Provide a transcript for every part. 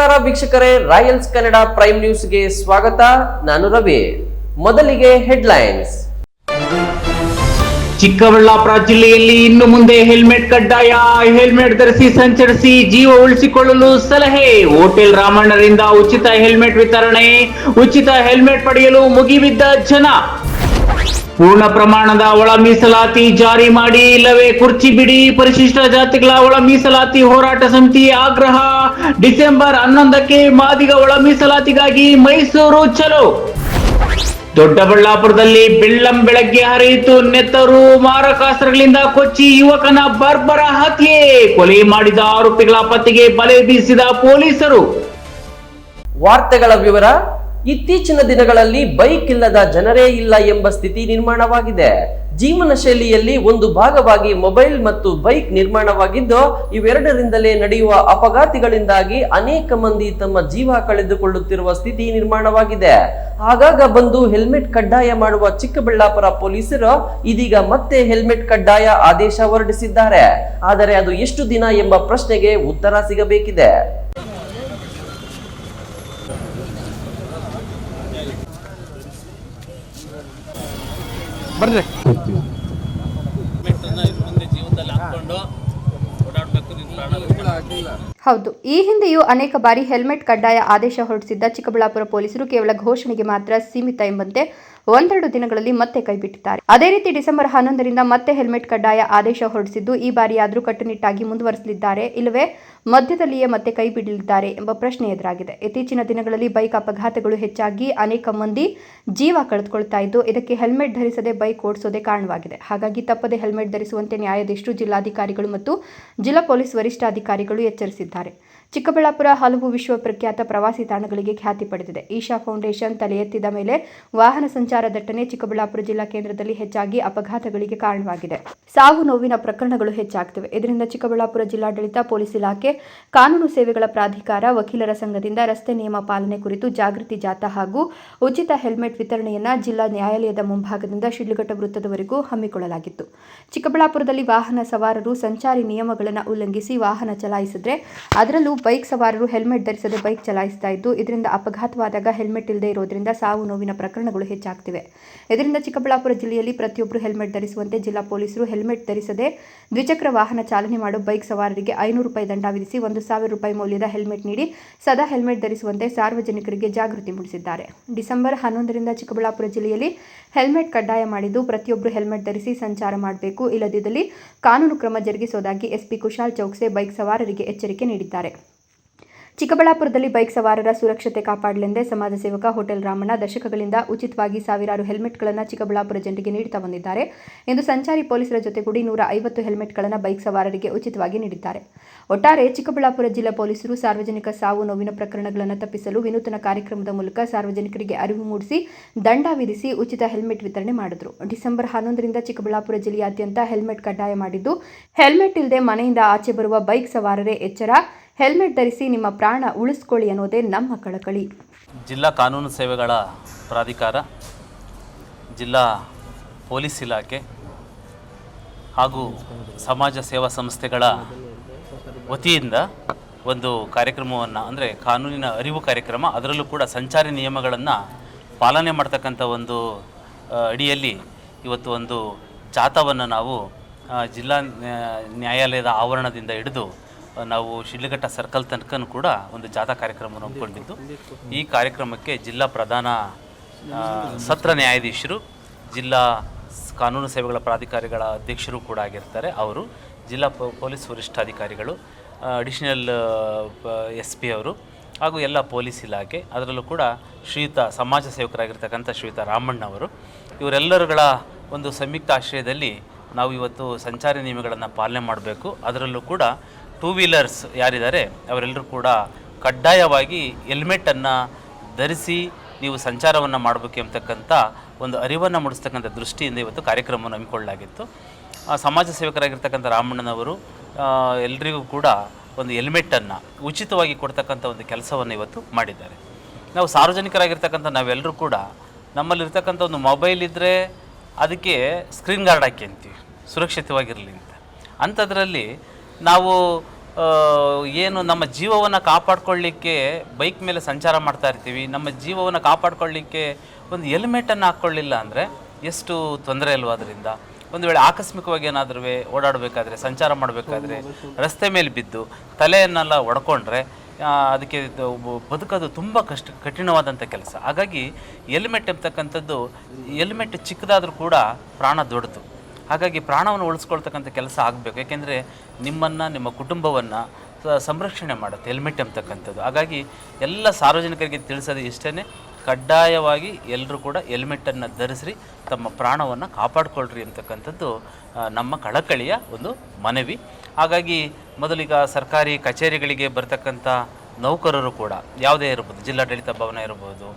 ನಮಸ್ಕಾರ ವೀಕ್ಷಕರೇ, Royals Kannada prime ನ್ಯೂಸ್ಗೆ ಸ್ವಾಗತ. ನಾನು ರವಿ. ಮೊದಲಿಗೆ ಹೆಡ್ಲೈನ್ಸ್. ಚಿಕ್ಕಬಳ್ಳಾಪುರ ಜಿಲ್ಲೆಯಲ್ಲಿ ಇನ್ನು ಮುಂದೆ ಹೆಲ್ಮೆಟ್ ಕಡ್ಡಾಯ. ಹೆಲ್ಮೆಟ್ ಧರಿಸಿ ಸಂಚರಿಸಿ ಜೀವ ಉಳಿಸಿಕೊಳ್ಳಲು ಸಲಹೆ. ಹೋಟೆಲ್ ರಾಮಣ್ಣರಿಂದ ಉಚಿತ ಹೆಲ್ಮೆಟ್ ವಿತರಣೆ. ಉಚಿತ ಹೆಲ್ಮೆಟ್ ಪಡೆಯಲು ಮುಗಿಬಿದ್ದ ಜನ. ಪೂರ್ಣ ಪ್ರಮಾಣದ ಒಳ ಮೀಸಲಾತಿ ಜಾರಿ ಮಾಡಿ, ಇಲ್ಲವೇ ಕುರ್ಚಿ ಬಿಡಿ, ಪರಿಶಿಷ್ಟ ಜಾತಿಗಳ ಒಳ ಮೀಸಲಾತಿ ಹೋರಾಟ ಸಮಿತಿ ಆಗ್ರಹ. ಡಿಸೆಂಬರ್ ಹನ್ನೊಂದಕ್ಕೆ ಮಾದಿಗ ಒಳ ಮೀಸಲಾತಿಗಾಗಿ ಮೈಸೂರು ಚಲೋ. ದೊಡ್ಡಬಳ್ಳಾಪುರದಲ್ಲಿ ಬೆಳ್ಳಂ ಬೆಳಗ್ಗೆ ಹರಿಯಿತು ನೆತ್ತರು ಮಾರಕಾಸ್ತ್ರಗಳಿಂದ ಕೊಚ್ಚಿ ಯುವಕನ ಬರ್ಬರ ಹತ್ಯೆ. ಕೊಲೆ ಮಾಡಿದ ಆರೋಪಿಗಳ ಪತ್ತೆಗೆ ಬಲೆ ಬೀಸಿದ ಪೊಲೀಸರು. ವಾರ್ತೆಗಳ ವಿವರ ಇತ್ತೀಚಿನ ದಿನಗಳಲ್ಲಿ ಬೈಕ್ ಇಲ್ಲದ ಜನರೇ ಇಲ್ಲ ಎಂಬ ಸ್ಥಿತಿ ನಿರ್ಮಾಣವಾಗಿದೆ. ಜೀವನ ಶೈಲಿಯಲ್ಲಿ ಒಂದು ಭಾಗವಾಗಿ ಮೊಬೈಲ್ ಮತ್ತು ಬೈಕ್ ನಿರ್ಮಾಣವಾಗಿದ್ದು, ಇವೆರಡರಿಂದಲೇ ನಡೆಯುವ ಅಪಘಾತಗಳಿಂದಾಗಿ ಅನೇಕ ಮಂದಿ ತಮ್ಮ ಜೀವ ಕಳೆದುಕೊಳ್ಳುತ್ತಿರುವ ಸ್ಥಿತಿ ನಿರ್ಮಾಣವಾಗಿದೆ. ಆಗಾಗ ಬಂದು ಹೆಲ್ಮೆಟ್ ಕಡ್ಡಾಯ ಮಾಡುವ ಚಿಕ್ಕಬಳ್ಳಾಪುರ ಪೊಲೀಸರು ಇದೀಗ ಮತ್ತೆ ಹೆಲ್ಮೆಟ್ ಕಡ್ಡಾಯ ಆದೇಶ ಹೊರಡಿಸಿದ್ದಾರೆ. ಆದರೆ ಅದು ಎಷ್ಟು ದಿನ ಎಂಬ ಪ್ರಶ್ನೆಗೆ ಉತ್ತರ ಸಿಗಬೇಕಿದೆ. ಇನ್ನು ಮುಂದೆ ಜೀವನದಲ್ಲಿ ಹಾಕೊಂಡು ಓಡಾಡಬೇಕು ಪ್ರಾಣ ಹೌದು. ಈ ಹಿಂದೆಯೂ ಅನೇಕ ಬಾರಿ ಹೆಲ್ಮೆಟ್ ಕಡ್ಡಾಯ ಆದೇಶ ಹೊರಡಿಸಿದ್ದ ಚಿಕ್ಕಬಳ್ಳಾಪುರ ಪೊಲೀಸರು ಕೇವಲ ಘೋಷಣೆಗೆ ಮಾತ್ರ ಸೀಮಿತ ಎಂಬಂತೆ ಒಂದೆರಡು ದಿನಗಳಲ್ಲಿ ಮತ್ತೆ ಕೈಬಿಟ್ಟಿದ್ದಾರೆ. ಅದೇ ರೀತಿ ಡಿಸೆಂಬರ್ ಹನ್ನೊಂದರಿಂದ ಮತ್ತೆ ಹೆಲ್ಮೆಟ್ ಕಡ್ಡಾಯ ಆದೇಶ ಹೊರಡಿಸಿದ್ದು ಈ ಬಾರಿಯಾದರೂ ಕಟ್ಟುನಿಟ್ಟಾಗಿ ಮುಂದುವರೆಸಲಿದ್ದಾರೆ. ಇಲ್ಲವೇ ಮಧ್ಯದಲ್ಲಿಯೇ ಮತ್ತೆ ಕೈ ಬಿಡಲಿದ್ದಾರೆ ಎಂಬ ಪ್ರಶ್ನೆ ಎದುರಾಗಿದೆ. ಇತ್ತೀಚಿನ ದಿನಗಳಲ್ಲಿ ಬೈಕ್ ಅಪಘಾತಗಳು ಹೆಚ್ಚಾಗಿ ಅನೇಕ ಮಂದಿ ಜೀವ ಕಳೆದುಕೊಳ್ತಾ ಇದ್ದು, ಇದಕ್ಕೆ ಹೆಲ್ಮೆಟ್ ಧರಿಸದೆ ಬೈಕ್ ಓಡಿಸೋದೇ ಕಾರಣವಾಗಿದೆ. ಹಾಗಾಗಿ ತಪ್ಪದೆ ಹೆಲ್ಮೆಟ್ ಧರಿಸುವಂತೆ ನ್ಯಾಯಾಧೀಶರು, ಜಿಲ್ಲಾಧಿಕಾರಿಗಳು ಮತ್ತು ಜಿಲ್ಲಾ ಪೊಲೀಸ್ ವರಿಷ್ಠಾಧಿಕಾರಿಗಳು ಎಚ್ಚರಿಸಿದ್ದಾರೆ. ಚಿಕ್ಕಬಳ್ಳಾಪುರ ಹಲವು ವಿಶ್ವ ಪ್ರಖ್ಯಾತ ಪ್ರವಾಸಿ ತಾಣಗಳಿಗೆ ಖ್ಯಾತಿ ಪಡೆದಿದೆ. ಈಶಾ ಫೌಂಡೇಶನ್ ತಲೆ ಎತ್ತಿದ ಮೇಲೆ ವಾಹನ ಸಂಚಾರ ದಟ್ಟಣೆ ಚಿಕ್ಕಬಳ್ಳಾಪುರ ಜಿಲ್ಲಾ ಕೇಂದ್ರದಲ್ಲಿ ಹೆಚ್ಚಾಗಿ ಅಪಘಾತಗಳಿಗೆ ಕಾರಣವಾಗಿದೆ. ಸಾವು ನೋವಿನ ಪ್ರಕರಣಗಳು ಹೆಚ್ಚಾಗ್ತಿವೆ. ಇದರಿಂದ ಚಿಕ್ಕಬಳ್ಳಾಪುರ ಜಿಲ್ಲಾಡಳಿತ, ಪೊಲೀಸ್ ಇಲಾಖೆ, ಕಾನೂನು ಸೇವೆಗಳ ಪ್ರಾಧಿಕಾರ, ವಕೀಲರ ಸಂಘದಿಂದ ರಸ್ತೆ ನಿಯಮ ಪಾಲನೆ ಕುರಿತು ಜಾಗೃತಿ ಜಾಥಾ ಹಾಗೂ ಉಚಿತ ಹೆಲ್ಮೆಟ್ ವಿತರಣೆಯನ್ನ ಜಿಲ್ಲಾ ನ್ಯಾಯಾಲಯದ ಮುಂಭಾಗದಿಂದ ಶಿಡ್ಲಘಟ್ಟ ವೃತ್ತದವರೆಗೂ ಹಮ್ಮಿಕೊಳ್ಳಲಾಗಿತ್ತು. ಚಿಕ್ಕಬಳ್ಳಾಪುರದಲ್ಲಿ ವಾಹನ ಸವಾರರು ಸಂಚಾರಿ ನಿಯಮಗಳನ್ನು ಉಲ್ಲಂಘಿಸಿ ವಾಹನ ಚಲಾಯಿಸಿದ್ರೆ ಅದರಲ್ಲೂ ಬೈಕ್ ಸವಾರರು ಹೆಲ್ಮೆಟ್ ಧರಿಸದೆ ಬೈಕ್ ಚಲಾಯಿಸ್ತಾ ಇದ್ದು, ಇದರಿಂದ ಅಪಘಾತವಾದಾಗ ಹೆಲ್ಮೆಟ್ ಇಲ್ಲದೆ ಇರೋದ್ರಿಂದ ಸಾವು ನೋವಿನ ಪ್ರಕರಣಗಳು ಹೆಚ್ಚಾಗ್ತಿವೆ. ಇದರಿಂದ ಚಿಕ್ಕಬಳ್ಳಾಪುರ ಜಿಲ್ಲೆಯಲ್ಲಿ ಪ್ರತಿಯೊಬ್ಬರು ಹೆಲ್ಮೆಟ್ ಧರಿಸುವಂತೆ ಜಿಲ್ಲಾ ಪೊಲೀಸರು ಹೆಲ್ಮೆಟ್ ಧರಿಸದೆ ದ್ವಿಚಕ್ರ ವಾಹನ ಚಾಲನೆ ಮಾಡೋ ಬೈಕ್ ಸವಾರರಿಗೆ ಐನೂರು ರೂಪಾಯಿ ದಂಡ ವಿಧಿಸಿ ಒಂದು ಸಾವಿರ ರೂಪಾಯಿ ಮೌಲ್ಯದ ಹೆಲ್ಮೆಟ್ ನೀಡಿ ಸದಾ ಹೆಲ್ಮೆಟ್ ಧರಿಸುವಂತೆ ಸಾರ್ವಜನಿಕರಿಗೆ ಜಾಗೃತಿ ಮೂಡಿಸಿದ್ದಾರೆ. ಡಿಸೆಂಬರ್ ಹನ್ನೊಂದರಿಂದ ಚಿಕ್ಕಬಳ್ಳಾಪುರ ಜಿಲ್ಲೆಯಲ್ಲಿ ಹೆಲ್ಮೆಟ್ ಕಡ್ಡಾಯ ಮಾಡಿದ್ದು ಪ್ರತಿಯೊಬ್ಬರು ಹೆಲ್ಮೆಟ್ ಧರಿಸಿ ಸಂಚಾರ ಮಾಡಬೇಕು. ಇಲ್ಲದಿದ್ದಲ್ಲಿ ಕಾನೂನು ಕ್ರಮ ಜರುಗಿಸುವುದಾಗಿ ಎಸ್ಪಿ ಕುಶಾಲ್ ಚೌಕ್ಸೆ ಬೈಕ್ ಸವಾರರಿಗೆ ಎಚ್ಚರಿಕೆ ನೀಡಿದ್ದಾರೆ. ಚಿಕ್ಕಬಳ್ಳಾಪುರದಲ್ಲಿ ಬೈಕ್ ಸವಾರರ ಸುರಕ್ಷತೆ ಕಾಪಾಡಲೆಂದೇ ಸಮಾಜ ಸೇವಕ ಹೋಟೆಲ್ ರಾಮಣ್ಣ ದಶಕಗಳಿಂದ ಉಚಿತವಾಗಿ ಸಾವಿರಾರು ಹೆಲ್ಮೆಟ್ಗಳನ್ನು ಚಿಕ್ಕಬಳ್ಳಾಪುರ ಜನರಿಗೆ ನೀಡುತ್ತಾ ಬಂದಿದ್ದಾರೆ. ಎಂದು ಸಂಚಾರಿ ಪೊಲೀಸರ ಜೊತೆಗೂಡಿ ನೂರ ಐವತ್ತು ಹೆಲ್ಮೆಟ್ಗಳನ್ನು ಬೈಕ್ ಸವಾರರಿಗೆ ಉಚಿತವಾಗಿ ನೀಡಿದ್ದಾರೆ. ಒಟ್ಟಾರೆ ಚಿಕ್ಕಬಳ್ಳಾಪುರ ಜಿಲ್ಲಾ ಪೊಲೀಸರು ಸಾರ್ವಜನಿಕ ಸಾವು ನೋವಿನ ಪ್ರಕರಣಗಳನ್ನು ತಪ್ಪಿಸಲು ವಿನೂತನ ಕಾರ್ಯಕ್ರಮದ ಮೂಲಕ ಸಾರ್ವಜನಿಕರಿಗೆ ಅರಿವು ಮೂಡಿಸಿ ದಂಡ ವಿಧಿಸಿ ಉಚಿತ ಹೆಲ್ಮೆಟ್ ವಿತರಣೆ ಮಾಡಿದರು. ಡಿಸೆಂಬರ್ ಹನ್ನೊಂದರಿಂದ ಚಿಕ್ಕಬಳ್ಳಾಪುರ ಜಿಲ್ಲೆಯಾದ್ಯಂತ ಹೆಲ್ಮೆಟ್ ಕಡ್ಡಾಯ ಮಾಡಿದ್ದು, ಹೆಲ್ಮೆಟ್ ಇಲ್ಲದೆ ಮನೆಯಿಂದ ಆಚೆ ಬರುವ ಬೈಕ್ ಸವಾರರೇ ಎಚ್ಚರ. ಹೆಲ್ಮೆಟ್ ಧರಿಸಿ ನಿಮ್ಮ ಪ್ರಾಣ ಉಳಿಸ್ಕೊಳ್ಳಿ ಅನ್ನೋದೇ ನಮ್ಮ ಕಳಕಳಿ. ಜಿಲ್ಲಾ ಕಾನೂನು ಸೇವೆಗಳ ಪ್ರಾಧಿಕಾರ, ಜಿಲ್ಲಾ ಪೊಲೀಸ್ ಇಲಾಖೆ ಹಾಗೂ ಸಮಾಜ ಸೇವಾ ಸಂಸ್ಥೆಗಳ ವತಿಯಿಂದ ಒಂದು ಕಾರ್ಯಕ್ರಮವನ್ನು, ಅಂದರೆ ಕಾನೂನಿನ ಅರಿವು ಕಾರ್ಯಕ್ರಮ, ಅದರಲ್ಲೂ ಕೂಡ ಸಂಚಾರಿ ನಿಯಮಗಳನ್ನು ಪಾಲನೆ ಮಾಡ್ತಕ್ಕಂಥ ಒಂದು ಅಡಿಯಲ್ಲಿ ಇವತ್ತು ಒಂದು ಜಾಥಾವನ್ನು ನಾವು ಜಿಲ್ಲಾ ನ್ಯಾಯಾಲಯದ ಆವರಣದಿಂದ ಹಿಡಿದು ನಾವು ಶಿಡ್ಲಘಟ್ಟ ಸರ್ಕಲ್ ತನಕನೂ ಕೂಡ ಒಂದು ಜಾಥಾ ಕಾರ್ಯಕ್ರಮವನ್ನು ಹಮ್ಮಿಕೊಂಡಿದ್ದು. ಈ ಕಾರ್ಯಕ್ರಮಕ್ಕೆ ಜಿಲ್ಲಾ ಪ್ರಧಾನ ಸತ್ರ ನ್ಯಾಯಾಧೀಶರು ಜಿಲ್ಲಾ ಕಾನೂನು ಸೇವೆಗಳ ಪ್ರಾಧಿಕಾರಿಗಳ ಅಧ್ಯಕ್ಷರು ಕೂಡ ಆಗಿರ್ತಾರೆ. ಅವರು ಜಿಲ್ಲಾ ಪೊ- ಪೊಲೀಸ್ ವರಿಷ್ಠಾಧಿಕಾರಿಗಳು ಅಡಿಷನಲ್ ಎಸ್ ಪಿ ಅವರು ಹಾಗೂ ಎಲ್ಲ ಪೊಲೀಸ್ ಇಲಾಖೆ ಅದರಲ್ಲೂ ಕೂಡ ಶ್ರೀಯುತ ಸಮಾಜ ಸೇವಕರಾಗಿರ್ತಕ್ಕಂಥ ಶ್ರೀಯುತ ರಾಮಣ್ಣವರು ಇವರೆಲ್ಲರುಗಳ ಒಂದು ಸಂಯುಕ್ತ ಆಶ್ರಯದಲ್ಲಿ ನಾವು ಇವತ್ತು ಸಂಚಾರಿ ನಿಯಮಗಳನ್ನು ಪಾಲನೆ ಮಾಡಬೇಕು. ಅದರಲ್ಲೂ ಕೂಡ ಟೂ ವೀಲರ್ಸ್ ಯಾರಿದ್ದಾರೆ, ಅವರೆಲ್ಲರೂ ಕೂಡ ಕಡ್ಡಾಯವಾಗಿ ಹೆಲ್ಮೆಟನ್ನು ಧರಿಸಿ ನೀವು ಸಂಚಾರವನ್ನು ಮಾಡಬೇಕು ಎಂಬತಕ್ಕಂಥ ಒಂದು ಅರಿವನ್ನು ಮೂಡಿಸ್ತಕ್ಕಂಥ ದೃಷ್ಟಿಯಿಂದ ಇವತ್ತು ಕಾರ್ಯಕ್ರಮವನ್ನು ಹಮ್ಮಿಕೊಳ್ಳಲಾಗಿತ್ತು. ಸಮಾಜ ಸೇವಕರಾಗಿರ್ತಕ್ಕಂಥ ರಾಮಣ್ಣನವರು ಎಲ್ಲರಿಗೂ ಕೂಡ ಒಂದು ಹೆಲ್ಮೆಟನ್ನು ಉಚಿತವಾಗಿ ಕೊಡ್ತಕ್ಕಂಥ ಒಂದು ಕೆಲಸವನ್ನು ಇವತ್ತು ಮಾಡಿದ್ದಾರೆ. ನಾವು ಸಾರ್ವಜನಿಕರಾಗಿರ್ತಕ್ಕಂಥ ನಾವೆಲ್ಲರೂ ಕೂಡ ನಮ್ಮಲ್ಲಿರ್ತಕ್ಕಂಥ ಒಂದು ಮೊಬೈಲ್ ಇದ್ದರೆ ಅದಕ್ಕೆ ಸ್ಕ್ರೀನ್ ಗಾರ್ಡ್ ಹಾಕಿ ಅಂತೀವಿ, ಸುರಕ್ಷಿತವಾಗಿರಲಿ ಅಂತ. ಅಂಥದ್ರಲ್ಲಿ ನಾವು ಏನು ನಮ್ಮ ಜೀವವನ್ನು ಕಾಪಾಡ್ಕೊಳ್ಳಿಕ್ಕೆ ಬೈಕ್ ಮೇಲೆ ಸಂಚಾರ ಮಾಡ್ತಾ ಇರ್ತೀವಿ. ನಮ್ಮ ಜೀವವನ್ನು ಕಾಪಾಡ್ಕೊಳ್ಳಿಕ್ಕೆ ಒಂದು ಹೆಲ್ಮೆಟನ್ನು ಹಾಕ್ಕೊಳ್ಳಿಲ್ಲ ಅಂದರೆ ಎಷ್ಟು ತೊಂದರೆ ಇಲ್ವೋ ಅದರಿಂದ? ಒಂದು ವೇಳೆ ಆಕಸ್ಮಿಕವಾಗಿ ಏನಾದರೂ ಓಡಾಡಬೇಕಾದ್ರೆ, ಸಂಚಾರ ಮಾಡಬೇಕಾದ್ರೆ ರಸ್ತೆ ಮೇಲೆ ಬಿದ್ದು ತಲೆಯನ್ನೆಲ್ಲ ಒಡ್ಕೊಂಡ್ರೆ ಅದಕ್ಕೆ ಬದುಕೋದು ತುಂಬ ಕಷ್ಟ ಕಠಿಣವಾದಂಥ ಕೆಲಸ. ಹಾಗಾಗಿ ಹೆಲ್ಮೆಟ್ ಎಂಬತಕ್ಕಂಥದ್ದು ಹೆಲ್ಮೆಟ್ ಚಿಕ್ಕದಾದರೂ ಕೂಡ ಪ್ರಾಣ ದೊಡ್ಡದು. ಹಾಗಾಗಿ ಪ್ರಾಣವನ್ನು ಉಳಿಸ್ಕೊಳ್ತಕ್ಕಂಥ ಕೆಲಸ ಆಗಬೇಕು. ಯಾಕೆಂದರೆ ನಿಮ್ಮನ್ನು, ನಿಮ್ಮ ಕುಟುಂಬವನ್ನು ಸಂರಕ್ಷಣೆ ಮಾಡುತ್ತೆ, ಹೆಲ್ಮೆಟ್ ಅಂತಕ್ಕಂಥದ್ದು. ಹಾಗಾಗಿ ಎಲ್ಲ ಸಾರ್ವಜನಿಕರಿಗೆ ತಿಳಿಸೋದು ಇಷ್ಟೇ ಕಡ್ಡಾಯವಾಗಿ ಎಲ್ಲರೂ ಕೂಡ ಹೆಲ್ಮೆಟನ್ನು ಧರಿಸ್ರಿ, ತಮ್ಮ ಪ್ರಾಣವನ್ನು ಕಾಪಾಡಿಕೊಳ್ಳ್ರಿ ಅಂತಕ್ಕಂಥದ್ದು ನಮ್ಮ ಕಳಕಳಿಯ ಒಂದು ಮನವಿ. ಹಾಗಾಗಿ ಮೊದಲಿಗ ಸರ್ಕಾರಿ ಕಚೇರಿಗಳಿಗೆ ಬರ್ತಕ್ಕಂಥ ನೌಕರರು ಕೂಡ, ಯಾವುದೇ ಇರ್ಬೋದು, ಜಿಲ್ಲಾಡಳಿತ ಭವನ ಇರ್ಬೋದು,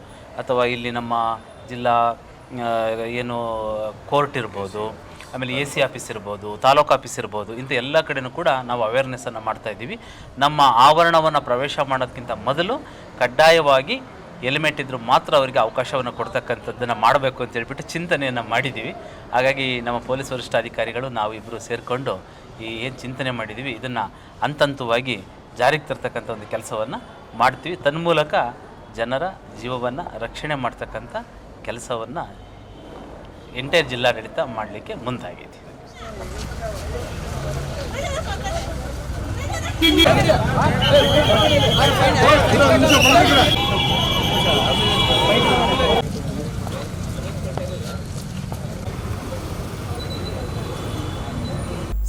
ಅಥವಾ ಇಲ್ಲಿ ನಮ್ಮ ಜಿಲ್ಲಾ ಏನು ಕೋರ್ಟ್ ಇರ್ಬೋದು ಆಮೇಲೆ ಎ ಸಿ ಆಫೀಸ್ ಇರ್ಬೋದು, ತಾಲೂಕು ಆಫೀಸ್ ಇರ್ಬೋದು, ಇಂಥ ಎಲ್ಲ ಕಡೆನೂ ಕೂಡ ನಾವು ಅವೇರ್ನೆಸ್ಸನ್ನು ಮಾಡ್ತಾ ಇದ್ದೀವಿ. ನಮ್ಮ ಆವರಣವನ್ನು ಪ್ರವೇಶ ಮಾಡೋದಕ್ಕಿಂತ ಮೊದಲು ಕಡ್ಡಾಯವಾಗಿ ಹೆಲ್ಮೆಟ್ ಇದ್ದರೂ ಮಾತ್ರ ಅವರಿಗೆ ಅವಕಾಶವನ್ನು ಕೊಡ್ತಕ್ಕಂಥದ್ದನ್ನು ಮಾಡಬೇಕು ಅಂತ ಹೇಳಿಬಿಟ್ಟು ಚಿಂತನೆಯನ್ನು ಮಾಡಿದ್ದೀವಿ. ಹಾಗಾಗಿ ನಮ್ಮ ಪೊಲೀಸ್ ವರಿಷ್ಠಾಧಿಕಾರಿಗಳು ನಾವು ಇಬ್ಬರು ಸೇರಿಕೊಂಡು ಈ ಏನು ಚಿಂತನೆ ಮಾಡಿದ್ದೀವಿ, ಇದನ್ನು ಹಂತಂತವಾಗಿ ಜಾರಿಗೆ ತರ್ತಕ್ಕಂಥ ಒಂದು ಕೆಲಸವನ್ನು ಮಾಡ್ತೀವಿ. ತನ್ಮೂಲಕ ಜನರ ಜೀವವನ್ನು ರಕ್ಷಣೆ ಮಾಡ್ತಕ್ಕಂಥ ಕೆಲಸವನ್ನು ಎಂಟೈರ್ ಜಿಲ್ಲಾಡಳಿತ ಮಾಡಲಿಕ್ಕೆ ಮುಂದಾಗಿದೆ.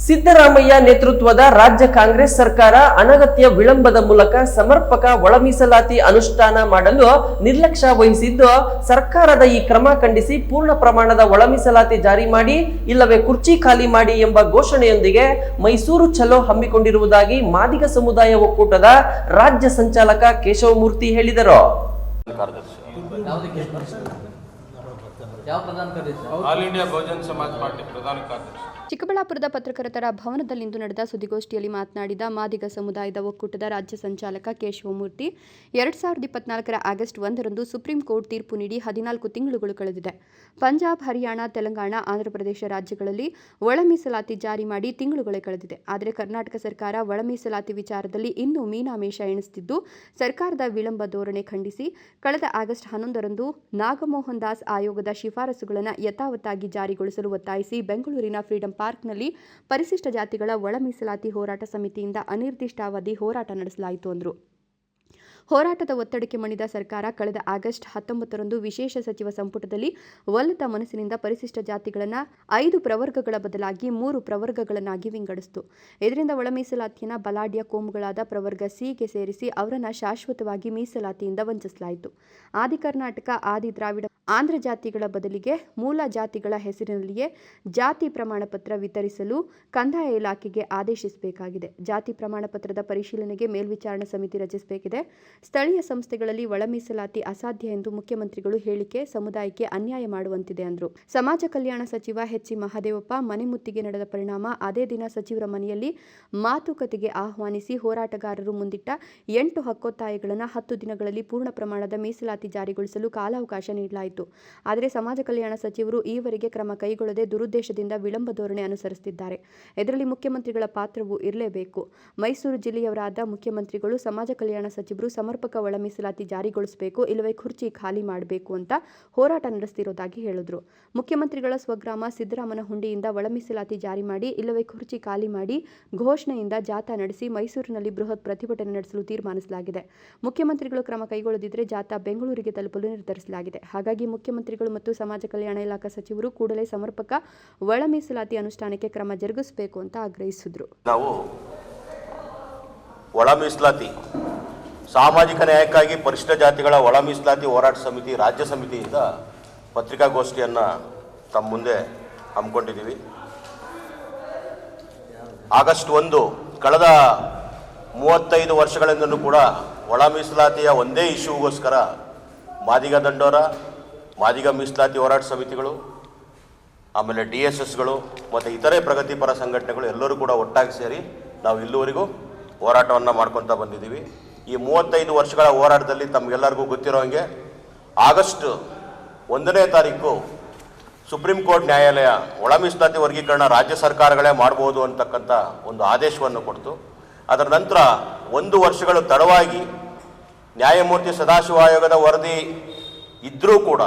ಸಿದ್ದರಾಮಯ್ಯ ನೇತೃತ್ವದ ರಾಜ್ಯ ಕಾಂಗ್ರೆಸ್ ಸರ್ಕಾರ ಅನಗತ್ಯ ವಿಳಂಬದ ಮೂಲಕ ಸಮರ್ಪಕ ಒಳ ಮೀಸಲಾತಿ ಅನುಷ್ಠಾನ ಮಾಡಲು ನಿರ್ಲಕ್ಷ್ಯ ವಹಿಸಿದ್ದು ಸರ್ಕಾರದ ಈ ಕ್ರಮ ಖಂಡಿಸಿ ಪೂರ್ಣ ಪ್ರಮಾಣದ ಒಳ ಮೀಸಲಾತಿ ಜಾರಿ ಮಾಡಿ ಇಲ್ಲವೇ ಕುರ್ಚಿ ಖಾಲಿ ಮಾಡಿ ಎಂಬ ಘೋಷಣೆಯೊಂದಿಗೆ ಮೈಸೂರು ಚಲೋ ಹಮ್ಮಿಕೊಂಡಿರುವುದಾಗಿ ಮಾದಿಗ ಸಮುದಾಯ ಒಕ್ಕೂಟದ ರಾಜ್ಯ ಸಂಚಾಲಕ ಕೇಶವಮೂರ್ತಿ ಹೇಳಿದರು. All India Bahujan Samaj party ಪ್ರಧಾನ ಕಾರ್ಯದರ್ಶಿ. ಚಿಕ್ಕಬಳ್ಳಾಪುರದ ಪತ್ರಕರ್ತರ ಭವನದಲ್ಲಿಂದು ನಡೆದ ಸುದ್ದಿಗೋಷ್ಠಿಯಲ್ಲಿ ಮಾತನಾಡಿದ ಮಾದಿಗ ಸಮುದಾಯದ ಒಕ್ಕೂಟದ ರಾಜ್ಯ ಸಂಚಾಲಕ ಕೇಶವಮೂರ್ತಿ ಎರಡ್ ಸಾವಿರದ ಇಪ್ಪತ್ನಾಲ್ಕರ ಆಗಸ್ಟ್ ಒಂದರಂದು ಸುಪ್ರೀಂ ಕೋರ್ಟ್ ತೀರ್ಪು ನೀಡಿ ಹದಿನಾಲ್ಕು ತಿಂಗಳುಗಳು ಕಳೆದಿದೆ. ಪಂಜಾಬ್, ಹರಿಯಾಣ, ತೆಲಂಗಾಣ, ಆಂಧ್ರಪ್ರದೇಶ ರಾಜ್ಯಗಳಲ್ಲಿ ಒಳ ಮೀಸಲಾತಿ ಜಾರಿ ಮಾಡಿ ತಿಂಗಳುಗಳೇ ಕಳೆದಿದೆ. ಆದರೆ ಕರ್ನಾಟಕ ಸರ್ಕಾರ ಒಳ ಮೀಸಲಾತಿ ವಿಚಾರದಲ್ಲಿ ಇನ್ನೂ ಮೀನಾಮೇಷ ಎಣಿಸುತ್ತಿದ್ದು ಸರ್ಕಾರದ ವಿಳಂಬ ಧೋರಣೆ ಖಂಡಿಸಿ ಕಳೆದ ಆಗಸ್ಟ್ ಹನ್ನೊಂದರಂದು ನಾಗಮೋಹನ್ ದಾಸ್ ಆಯೋಗದ ಶಿಫಾರಸುಗಳನ್ನು ಯಥಾವತ್ತಾಗಿ ಜಾರಿಗೊಳಿಸಲು ಒತ್ತಾಯಿಸಿ ಬೆಂಗಳೂರಿನ ಫ್ರೀಡಂ ಪಾರ್ಕ್ನಲ್ಲಿ ಪರಿಶಿಷ್ಟ ಜಾತಿಗಳ ಒಳ ಮೀಸಲಾತಿ ಹೋರಾಟ ಸಮಿತಿಯಿಂದ ಅನಿರ್ದಿಷ್ಟಾವಧಿ ಹೋರಾಟ ನಡೆಸಲಾಯಿತು ಅಂದರು. ಹೋರಾಟದ ಒತ್ತಡಕ್ಕೆ ಮಣಿದ ಸರ್ಕಾರ ಕಳೆದ ಆಗಸ್ಟ್ ಹತ್ತೊಂಬತ್ತರಂದು ವಿಶೇಷ ಸಚಿವ ಸಂಪುಟದಲ್ಲಿ ಒಲ್ಲದ ಮನಸ್ಸಿನಿಂದ ಪರಿಶಿಷ್ಟ ಜಾತಿಗಳನ್ನು ಐದು ಪ್ರವರ್ಗಗಳ ಬದಲಾಗಿ ಮೂರು ಪ್ರವರ್ಗಗಳನ್ನಾಗಿ ವಿಂಗಡಿಸಿತು. ಇದರಿಂದ ಒಳ ಮೀಸಲಾತಿಯನ್ನು ಬಲಾಢ್ಯ ಕೋಮುಗಳಾದ ಪ್ರವರ್ಗ ಸಿಗೆ ಸೇರಿಸಿ ಅವರನ್ನು ಶಾಶ್ವತವಾಗಿ ಮೀಸಲಾತಿಯಿಂದ ವಂಚಿಸಲಾಯಿತು. ಆದಿ ಕರ್ನಾಟಕ, ಆದಿ ದ್ರಾವಿಡ, ಆಂಧ್ರ ಜಾತಿಗಳ ಬದಲಿಗೆ ಮೂಲ ಜಾತಿಗಳ ಹೆಸರಿನಲ್ಲಿಯೇ ಜಾತಿ ಪ್ರಮಾಣ ಪತ್ರ ವಿತರಿಸಲು ಕಂದಾಯ ಇಲಾಖೆಗೆ ಆದೇಶಿಸಬೇಕಾಗಿದೆ. ಜಾತಿ ಪ್ರಮಾಣ ಪತ್ರದ ಪರಿಶೀಲನೆಗೆ ಮೇಲ್ವಿಚಾರಣಾ ಸಮಿತಿ ರಚಿಸಬೇಕಿದೆ. ಸ್ಥಳೀಯ ಸಂಸ್ಥೆಗಳಲ್ಲಿ ಒಳ ಮೀಸಲಾತಿ ಅಸಾಧ್ಯ ಎಂದು ಮುಖ್ಯಮಂತ್ರಿಗಳು ಹೇಳಿಕೆ, ಸಮುದಾಯಕ್ಕೆ ಅನ್ಯಾಯ ಮಾಡುವಂತಿದೆ ಅಂದರು. ಸಮಾಜ ಕಲ್ಯಾಣ ಸಚಿವ ಎಚ್ ಸಿ ಮಹದೇವಪ್ಪ ಮನೆ ಮುತ್ತಿಗೆ ನಡೆದ ಪರಿಣಾಮ ಅದೇ ದಿನ ಸಚಿವರ ಮನೆಯಲ್ಲಿ ಮಾತುಕತೆಗೆ ಆಹ್ವಾನಿಸಿ ಹೋರಾಟಗಾರರು ಮುಂದಿಟ್ಟ ಎಂಟು ಹಕ್ಕೊತ್ತಾಯಗಳನ್ನು ಹತ್ತು ದಿನಗಳಲ್ಲಿ ಪೂರ್ಣ ಪ್ರಮಾಣದ ಮೀಸಲಾತಿ ಜಾರಿಗೊಳಿಸಲು ಕಾಲಾವಕಾಶ ನೀಡಲಾಯಿತು. ಆದರೆ ಸಮಾಜ ಕಲ್ಯಾಣ ಸಚಿವರು ಈವರೆಗೆ ಕ್ರಮ ಕೈಗೊಳ್ಳದೆ ದುರುದ್ದೇಶದಿಂದ ವಿಳಂಬ ಧೋರಣೆ ಅನುಸರಿಸುತ್ತಿದ್ದಾರೆ. ಇದರಲ್ಲಿ ಮುಖ್ಯಮಂತ್ರಿಗಳ ಪಾತ್ರವೂ ಇರಲೇಬೇಕು. ಮೈಸೂರು ಜಿಲ್ಲೆಯವರಾದ ಮುಖ್ಯಮಂತ್ರಿಗಳು ಸಮಾಜ ಕಲ್ಯಾಣ ಸಚಿವರು ಸಮರ್ಪಕ ಒಳ ಮೀಸಲಾತಿ ಜಾರಿಗೊಳಿಸಬೇಕು, ಇಲ್ಲವೇ ಕುರ್ಚಿ ಖಾಲಿ ಮಾಡಬೇಕು ಅಂತ ಹೋರಾಟ ನಡೆಸ್ತಿರೋದಾಗಿ ಹೇಳಿದರು. ಮುಖ್ಯಮಂತ್ರಿಗಳ ಸ್ವಗ್ರಾಮ ಸಿದ್ದರಾಮನ ಹುಂಡಿಯಿಂದ ಒಳ ಮೀಸಲಾತಿ ಜಾರಿ ಮಾಡಿ, ಇಲ್ಲವೇ ಕುರ್ಚಿ ಖಾಲಿ ಮಾಡಿ ಘೋಷಣೆಯಿಂದ ಜಾಥಾ ನಡೆಸಿ ಮೈಸೂರಿನಲ್ಲಿ ಬೃಹತ್ ಪ್ರತಿಭಟನೆ ನಡೆಸಲು ತೀರ್ಮಾನಿಸಲಾಗಿದೆ. ಮುಖ್ಯಮಂತ್ರಿಗಳು ಕ್ರಮ ಕೈಗೊಳ್ಳದಿದ್ದರೆ ಜಾಥಾ ಬೆಂಗಳೂರಿಗೆ ತಲುಪಲು ನಿರ್ಧರಿಸಲಾಗಿದೆ. ಹಾಗಾಗಿ ಮುಖ್ಯಮಂತ್ರಿಗಳು ಮತ್ತು ಸಮಾಜ ಕಲ್ಯಾಣ ಇಲಾಖಾ ಸಚಿವರು ಕೂಡಲೇ ಸಮರ್ಪಕ ಒಳ ಮೀಸಲಾತಿ ಅನುಷ್ಠಾನಕ್ಕೆ ಕ್ರಮ ಜರುಗಿಸಬೇಕು ಅಂತ ಆಗ್ರಹಿಸಿದರು. ನಾವು ಒಳ ಮೀಸಲಾತಿ ಸಾಮಾಜಿಕ ನ್ಯಾಯಕ್ಕಾಗಿ ಪರಿಶಿಷ್ಟ ಜಾತಿಗಳ ಒಳ ಮೀಸಲಾತಿ ಹೋರಾಟ ಸಮಿತಿ, ರಾಜ್ಯ ಸಮಿತಿಯಿಂದ ಪತ್ರಿಕಾಗೋಷ್ಠಿಯನ್ನು ತಮ್ಮ ಮುಂದೆ ಹಮ್ಮಿಕೊಂಡಿದ್ದೀವಿ. ಆಗಸ್ಟ್ ಒಂದು, ಕಳೆದ ಮೂವತ್ತೈದು ವರ್ಷಗಳಿಂದಲೂ ಕೂಡ ಒಳ ಮೀಸಲಾತಿಯ ಒಂದೇ ಇಶ್ಯೂಗೋಸ್ಕರ ಮಾದಿಗ ದಂಡೋರ, ಮಾದಿಗ ಮೀಸಲಾತಿ ಹೋರಾಟ ಸಮಿತಿಗಳು, ಆಮೇಲೆ ಡಿ ಎಸ್ ಎಸ್ಗಳು ಮತ್ತು ಇತರೆ ಪ್ರಗತಿಪರ ಸಂಘಟನೆಗಳು ಎಲ್ಲರೂ ಕೂಡ ಒಟ್ಟಾಗಿ ಸೇರಿ ನಾವು ಇಲ್ಲಿವರೆಗೂ ಹೋರಾಟವನ್ನು ಮಾಡ್ಕೊತಾ ಬಂದಿದ್ದೀವಿ. ಈ ಮೂವತ್ತೈದು ವರ್ಷಗಳ ಹೋರಾಟದಲ್ಲಿ ತಮಗೆಲ್ಲರಿಗೂ ಗೊತ್ತಿರೋ ಹಾಗೆ ಆಗಸ್ಟ್ ಒಂದನೇ ತಾರೀಕು ಸುಪ್ರೀಂ ಕೋರ್ಟ್ ನ್ಯಾಯಾಲಯ ಒಳ ವರ್ಗೀಕರಣ ರಾಜ್ಯ ಸರ್ಕಾರಗಳೇ ಮಾಡ್ಬೋದು ಅಂತಕ್ಕಂಥ ಒಂದು ಆದೇಶವನ್ನು ಕೊಡ್ತು. ಅದರ ನಂತರ ಒಂದು ವರ್ಷಗಳು ತಡವಾಗಿ ನ್ಯಾಯಮೂರ್ತಿ ಸದಾಶಿವ ಆಯೋಗದ ವರದಿ ಇದ್ದರೂ ಕೂಡ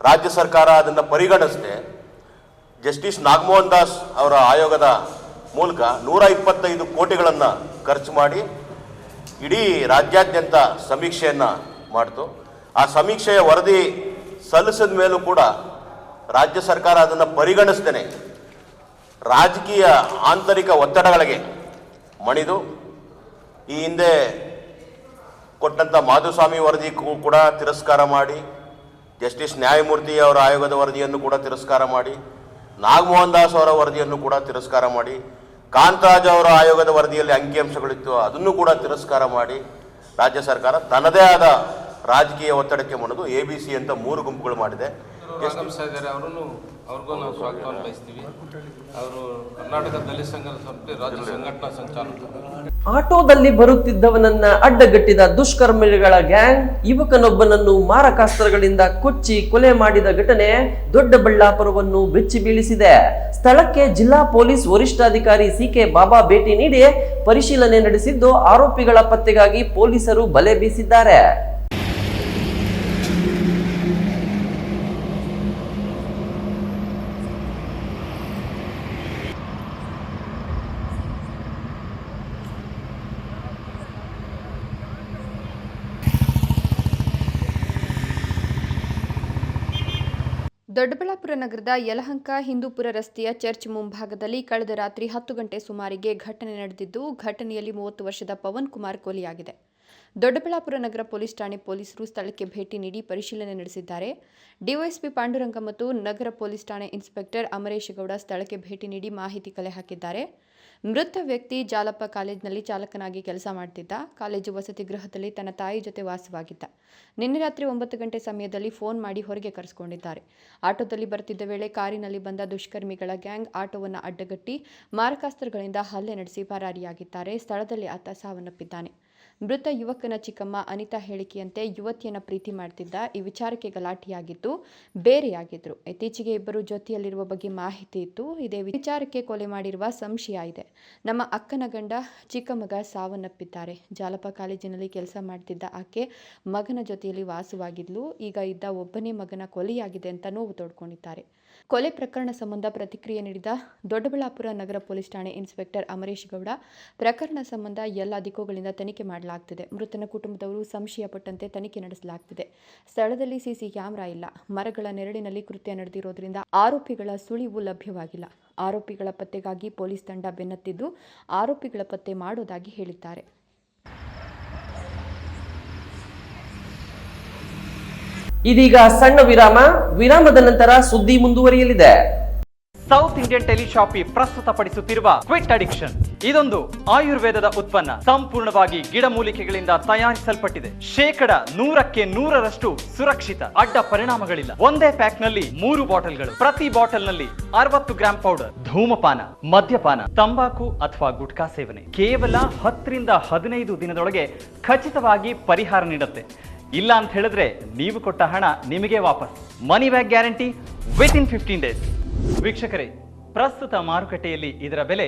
ರಾಜ್ಯ ಸರ್ಕಾರ ಅದನ್ನು ಪರಿಗಣಿಸದೆ. ಜಸ್ಟಿಸ್ ನಾಗಮೋಹನ್ ದಾಸ್ ಅವರ ಆಯೋಗದ ಮೂಲಕ ನೂರ ಇಪ್ಪತ್ತೈದು ಕೋಟಿಗಳನ್ನು ಖರ್ಚು ಮಾಡಿ ಇಡೀ ರಾಜ್ಯಾದ್ಯಂತ ಸಮೀಕ್ಷೆಯನ್ನು ಮಾಡಿತು. ಆ ಸಮೀಕ್ಷೆಯ ವರದಿ ಸಲ್ಲಿಸಿದ ಮೇಲೂ ಕೂಡ ರಾಜ್ಯ ಸರ್ಕಾರ ಅದನ್ನು ಪರಿಗಣಿಸ್ತೇನೆ ರಾಜಕೀಯ ಆಂತರಿಕ ಒತ್ತಡಗಳಿಗೆ ಮಣಿದು, ಈ ಹಿಂದೆ ಕೊಟ್ಟಂಥ ಮಾಧುಸ್ವಾಮಿ ವರದಿಗೂ ಕೂಡ ತಿರಸ್ಕಾರ ಮಾಡಿ, ಜಸ್ಟಿಸ್ ನ್ಯಾಯಮೂರ್ತಿ ಅವರ ಆಯೋಗದ ವರದಿಯನ್ನು ಕೂಡ ತಿರಸ್ಕಾರ ಮಾಡಿ, ನಾಗಮೋಹನ್ ದಾಸ್ ಅವರ ವರದಿಯನ್ನು ಕೂಡ ತಿರಸ್ಕಾರ ಮಾಡಿ ಕಾಂತರಾಜ್ ಅವರ ಆಯೋಗದ ವರದಿಯಲ್ಲಿ ಅಂಕಿಅಂಶಗಳಿತ್ತು ಅದನ್ನು ಕೂಡ ತಿರಸ್ಕಾರ ಮಾಡಿ ರಾಜ್ಯ ಸರ್ಕಾರ ತನ್ನದೇ ಆದ ರಾಜಕೀಯ ಒತ್ತಡಕ್ಕೆ ಮಣಿದು ಎ ಬಿ ಸಿ ಅಂತ ಮೂರು ಗುಂಪುಗಳು ಮಾಡಿದೆ. ಅವ್ರಿಗೂ ನಾವು ಸ್ವಾಗತವನ್ನು ಬಯಸ್ತೀವಿ ಅವರು ಕರ್ನಾಟಕ ದಲಿತ ಸಂಘದ ಸಂಸ್ಥೆ ರಾಜ್ಯ ಸಂಘಟನಾ ಸಂಚಾಲಕ. ಆಟೋದಲ್ಲಿ ಬರುತ್ತಿದ್ದವನನ್ನ ಅಡ್ಡಗಟ್ಟಿದ ದುಷ್ಕರ್ಮಿಗಳ ಗ್ಯಾಂಗ್, ಯುವಕನೊಬ್ಬನನ್ನು ಮಾರಕಾಸ್ತ್ರಗಳಿಂದ ಕೊಚ್ಚಿ ಕೊಲೆ ಮಾಡಿದ ಘಟನೆ ದೊಡ್ಡಬಳ್ಳಾಪುರವನ್ನು ಬೆಚ್ಚಿ ಬೀಳಿಸಿದೆ. ಸ್ಥಳಕ್ಕೆ ಜಿಲ್ಲಾ ಪೊಲೀಸ್ ವರಿಷ್ಠಾಧಿಕಾರಿ ಸಿಕೆ ಬಾಬಾ ಭೇಟಿ ನೀಡಿ ಪರಿಶೀಲನೆ ನಡೆಸಿದ್ದು ಆರೋಪಿಗಳ ಪತ್ತೆಗಾಗಿ ಪೊಲೀಸರು ಬಲೆ ಬೀಸಿದ್ದಾರೆ. ದೊಡ್ಡಬಳ್ಳಾಪುರ ನಗರದ ಯಲಹಂಕ ಹಿಂದೂಪುರ ರಸ್ತೆಯ ಚರ್ಚ್ ಮುಂಭಾಗದಲ್ಲಿ ಕಳೆದ ರಾತ್ರಿ ಹತ್ತು ಗಂಟೆ ಸುಮಾರಿಗೆ ಘಟನೆ ನಡೆದಿದ್ದು, ಘಟನೆಯಲ್ಲಿ ಮೂವತ್ತು ವರ್ಷದ ಪವನ್ ಕುಮಾರ್ ಕೊಲೆಯಾಗಿದೆ. ದೊಡ್ಡಬಳ್ಳಾಪುರ ನಗರ ಪೊಲೀಸ್ ಠಾಣೆ ಪೊಲೀಸರು ಸ್ಥಳಕ್ಕೆ ಭೇಟಿ ನೀಡಿ ಪರಿಶೀಲನೆ ನಡೆಸಿದ್ದಾರೆ. ಡಿವೈಎಸ್ಪಿ ಪಾಂಡುರಂಗ ಮತ್ತು ನಗರ ಪೊಲೀಸ್ ಠಾಣೆ ಇನ್ಸ್ಪೆಕ್ಟರ್ ಅಮರೇಶ್ ಗೌಡ ಸ್ಥಳಕ್ಕೆ ಭೇಟಿ ನೀಡಿ ಮಾಹಿತಿ ಕಲೆ ಹಾಕಿದ್ದಾರೆ. ಮೃತ ವ್ಯಕ್ತಿ ಜಾಲಪ್ಪ ಕಾಲೇಜಿನಲ್ಲಿ ಚಾಲಕನಾಗಿ ಕೆಲಸ ಮಾಡ್ತಿದ್ದ. ಕಾಲೇಜು ವಸತಿ ಗೃಹದಲ್ಲಿ ತನ್ನ ತಾಯಿ ಜೊತೆ ವಾಸವಾಗಿದ್ದ. ನಿನ್ನೆ ರಾತ್ರಿ ಒಂಬತ್ತು ಗಂಟೆ ಸಮಯದಲ್ಲಿ ಫೋನ್ ಮಾಡಿ ಹೊರಗೆ ಕರೆಸಿಕೊಂಡಿದ್ದಾರೆ. ಆಟೋದಲ್ಲಿ ಬರ್ತಿದ್ದ ವೇಳೆ ಕಾರಿನಲ್ಲಿ ಬಂದ ದುಷ್ಕರ್ಮಿಗಳ ಗ್ಯಾಂಗ್ ಆಟೋವನ್ನು ಅಡ್ಡಗಟ್ಟಿ ಮಾರಕಾಸ್ತ್ರಗಳಿಂದ ಹಲ್ಲೆ ನಡೆಸಿ ಪರಾರಿಯಾಗಿದ್ದಾರೆ. ಸ್ಥಳದಲ್ಲಿ ಆತ ಸಾವನ್ನಪ್ಪಿದ್ದಾನೆ. ಮೃತ ಯುವಕನ ಚಿಕ್ಕಮ್ಮ ಅನಿತಾ ಹೇಳಿಕೆಯಂತೆ ಯುವತಿಯನ್ನು ಪ್ರೀತಿ ಮಾಡ್ತಿದ್ದ ಈ ವಿಚಾರಕ್ಕೆ ಗಲಾಟೆಯಾಗಿದ್ದು ಬೇರೆಯಾಗಿದ್ರು. ಇತ್ತೀಚೆಗೆ ಇಬ್ಬರು ಜೊತೆಯಲ್ಲಿರುವ ಬಗ್ಗೆ ಮಾಹಿತಿ ಇತ್ತು ಇದೇ ವಿಚಾರಕ್ಕೆ ಕೊಲೆ ಮಾಡಿರುವ ಸಂಶಯ ಇದೆ. ನಮ್ಮ ಅಕ್ಕನ ಗಂಡ ಚಿಕ್ಕ ಮಗ ಸಾವನ್ನಪ್ಪಿದ್ದಾರೆ. ಜಾಲಪ ಕಾಲೇಜಿನಲ್ಲಿ ಕೆಲಸ ಮಾಡ್ತಿದ್ದ ಆಕೆ ಮಗನ ಜೊತೆಯಲ್ಲಿ ವಾಸವಾಗಿದ್ಲು. ಈಗ ಇದ್ದ ಒಬ್ಬನೇ ಮಗನ ಕೊಲೆಯಾಗಿದೆ ಅಂತ ನೋವು ತೋಡ್ಕೊಂಡಿದ್ದಾರೆ. ಕೊಲೆ ಪ್ರಕರಣ ಸಂಬಂಧ ಪ್ರತಿಕ್ರಿಯೆ ನೀಡಿದ ದೊಡ್ಡಬಳ್ಳಾಪುರ ನಗರ ಪೊಲೀಸ್ ಠಾಣೆ ಇನ್ಸ್ಪೆಕ್ಟರ್ ಅಮರೇಶ್ ಗೌಡ, ಪ್ರಕರಣ ಸಂಬಂಧ ಎಲ್ಲ ದಿಕ್ಕುಗಳಿಂದ ತನಿಖೆ ಮಾಡಲಾಗ್ತಿದೆ. ಮೃತನ ಕುಟುಂಬದವರು ಸಂಶಯ ಪಟ್ಟಂತೆ ತನಿಖೆ ನಡೆಸಲಾಗ್ತಿದೆ. ಸ್ಥಳದಲ್ಲಿ ಸಿಸಿ ಕ್ಯಾಮೆರಾ ಇಲ್ಲ. ಮರಗಳ ನೆರಳಿನಲ್ಲಿ ಕೃತ್ಯ ನಡೆದಿರೋದ್ರಿಂದ ಆರೋಪಿಗಳ ಸುಳಿವು ಲಭ್ಯವಾಗಿಲ್ಲ. ಆರೋಪಿಗಳ ಪತ್ತೆಗಾಗಿ ಪೊಲೀಸ್ ತಂಡ ಬೆನ್ನತ್ತಿದ್ದು, ಆರೋಪಿಗಳ ಪತ್ತೆ ಮಾಡೋದಾಗಿ ಹೇಳಿದ್ದಾರೆ. ಇದೀಗ ಸಣ್ಣ ವಿರಾಮ. ವಿರಾಮದ ನಂತರ ಸುದ್ದಿ ಮುಂದುವರಿಯಲಿದೆ. ಸೌತ್ ಇಂಡಿಯನ್ ಟೆಲಿಶಾಪಿ ಪ್ರಸ್ತುತಪಡಿಸುತ್ತಿರುವ ಕ್ವಿಟ್ ಅಡಿಕ್ಷನ್ ಇದೊಂದು ಆಯುರ್ವೇದದ ಉತ್ಪನ್ನ. ಸಂಪೂರ್ಣವಾಗಿ ಗಿಡಮೂಲಿಕೆಗಳಿಂದ ತಯಾರಿಸಲ್ಪಟ್ಟಿದೆ. ಶೇಕಡ ನೂರಕ್ಕೆ ನೂರರಷ್ಟು ಸುರಕ್ಷಿತ, ಅಡ್ಡ ಪರಿಣಾಮಗಳಿಲ್ಲ. ಒಂದೇ ಪ್ಯಾಕ್ನಲ್ಲಿ ಮೂರು ಬಾಟಲ್ಗಳು. ಪ್ರತಿ ಬಾಟಲ್ನಲ್ಲಿ ಅರವತ್ತು ಗ್ರಾಂ ಪೌಡರ್. ಧೂಮಪಾನ, ಮದ್ಯಪಾನ, ತಂಬಾಕು ಅಥವಾ ಗುಟ್ಕಾ ಸೇವನೆ. ಕೇವಲ ಹತ್ತರಿಂದ ಹದಿನೈದು ದಿನದೊಳಗೆ ಖಚಿತವಾಗಿ ಪರಿಹಾರ ನೀಡುತ್ತೆ. ಇಲ್ಲ ಅಂತ ಹೇಳಿದ್ರೆ ನೀವು ಕೊಟ್ಟ ಹಣ ನಿಮಗೆ ವಾಪಸ್. Money back guarantee within fifteen days ವೀಕ್ಷಕರೇ, ಪ್ರಸ್ತುತ ಮಾರುಕಟ್ಟೆಯಲ್ಲಿ ಇದರ ಬೆಲೆ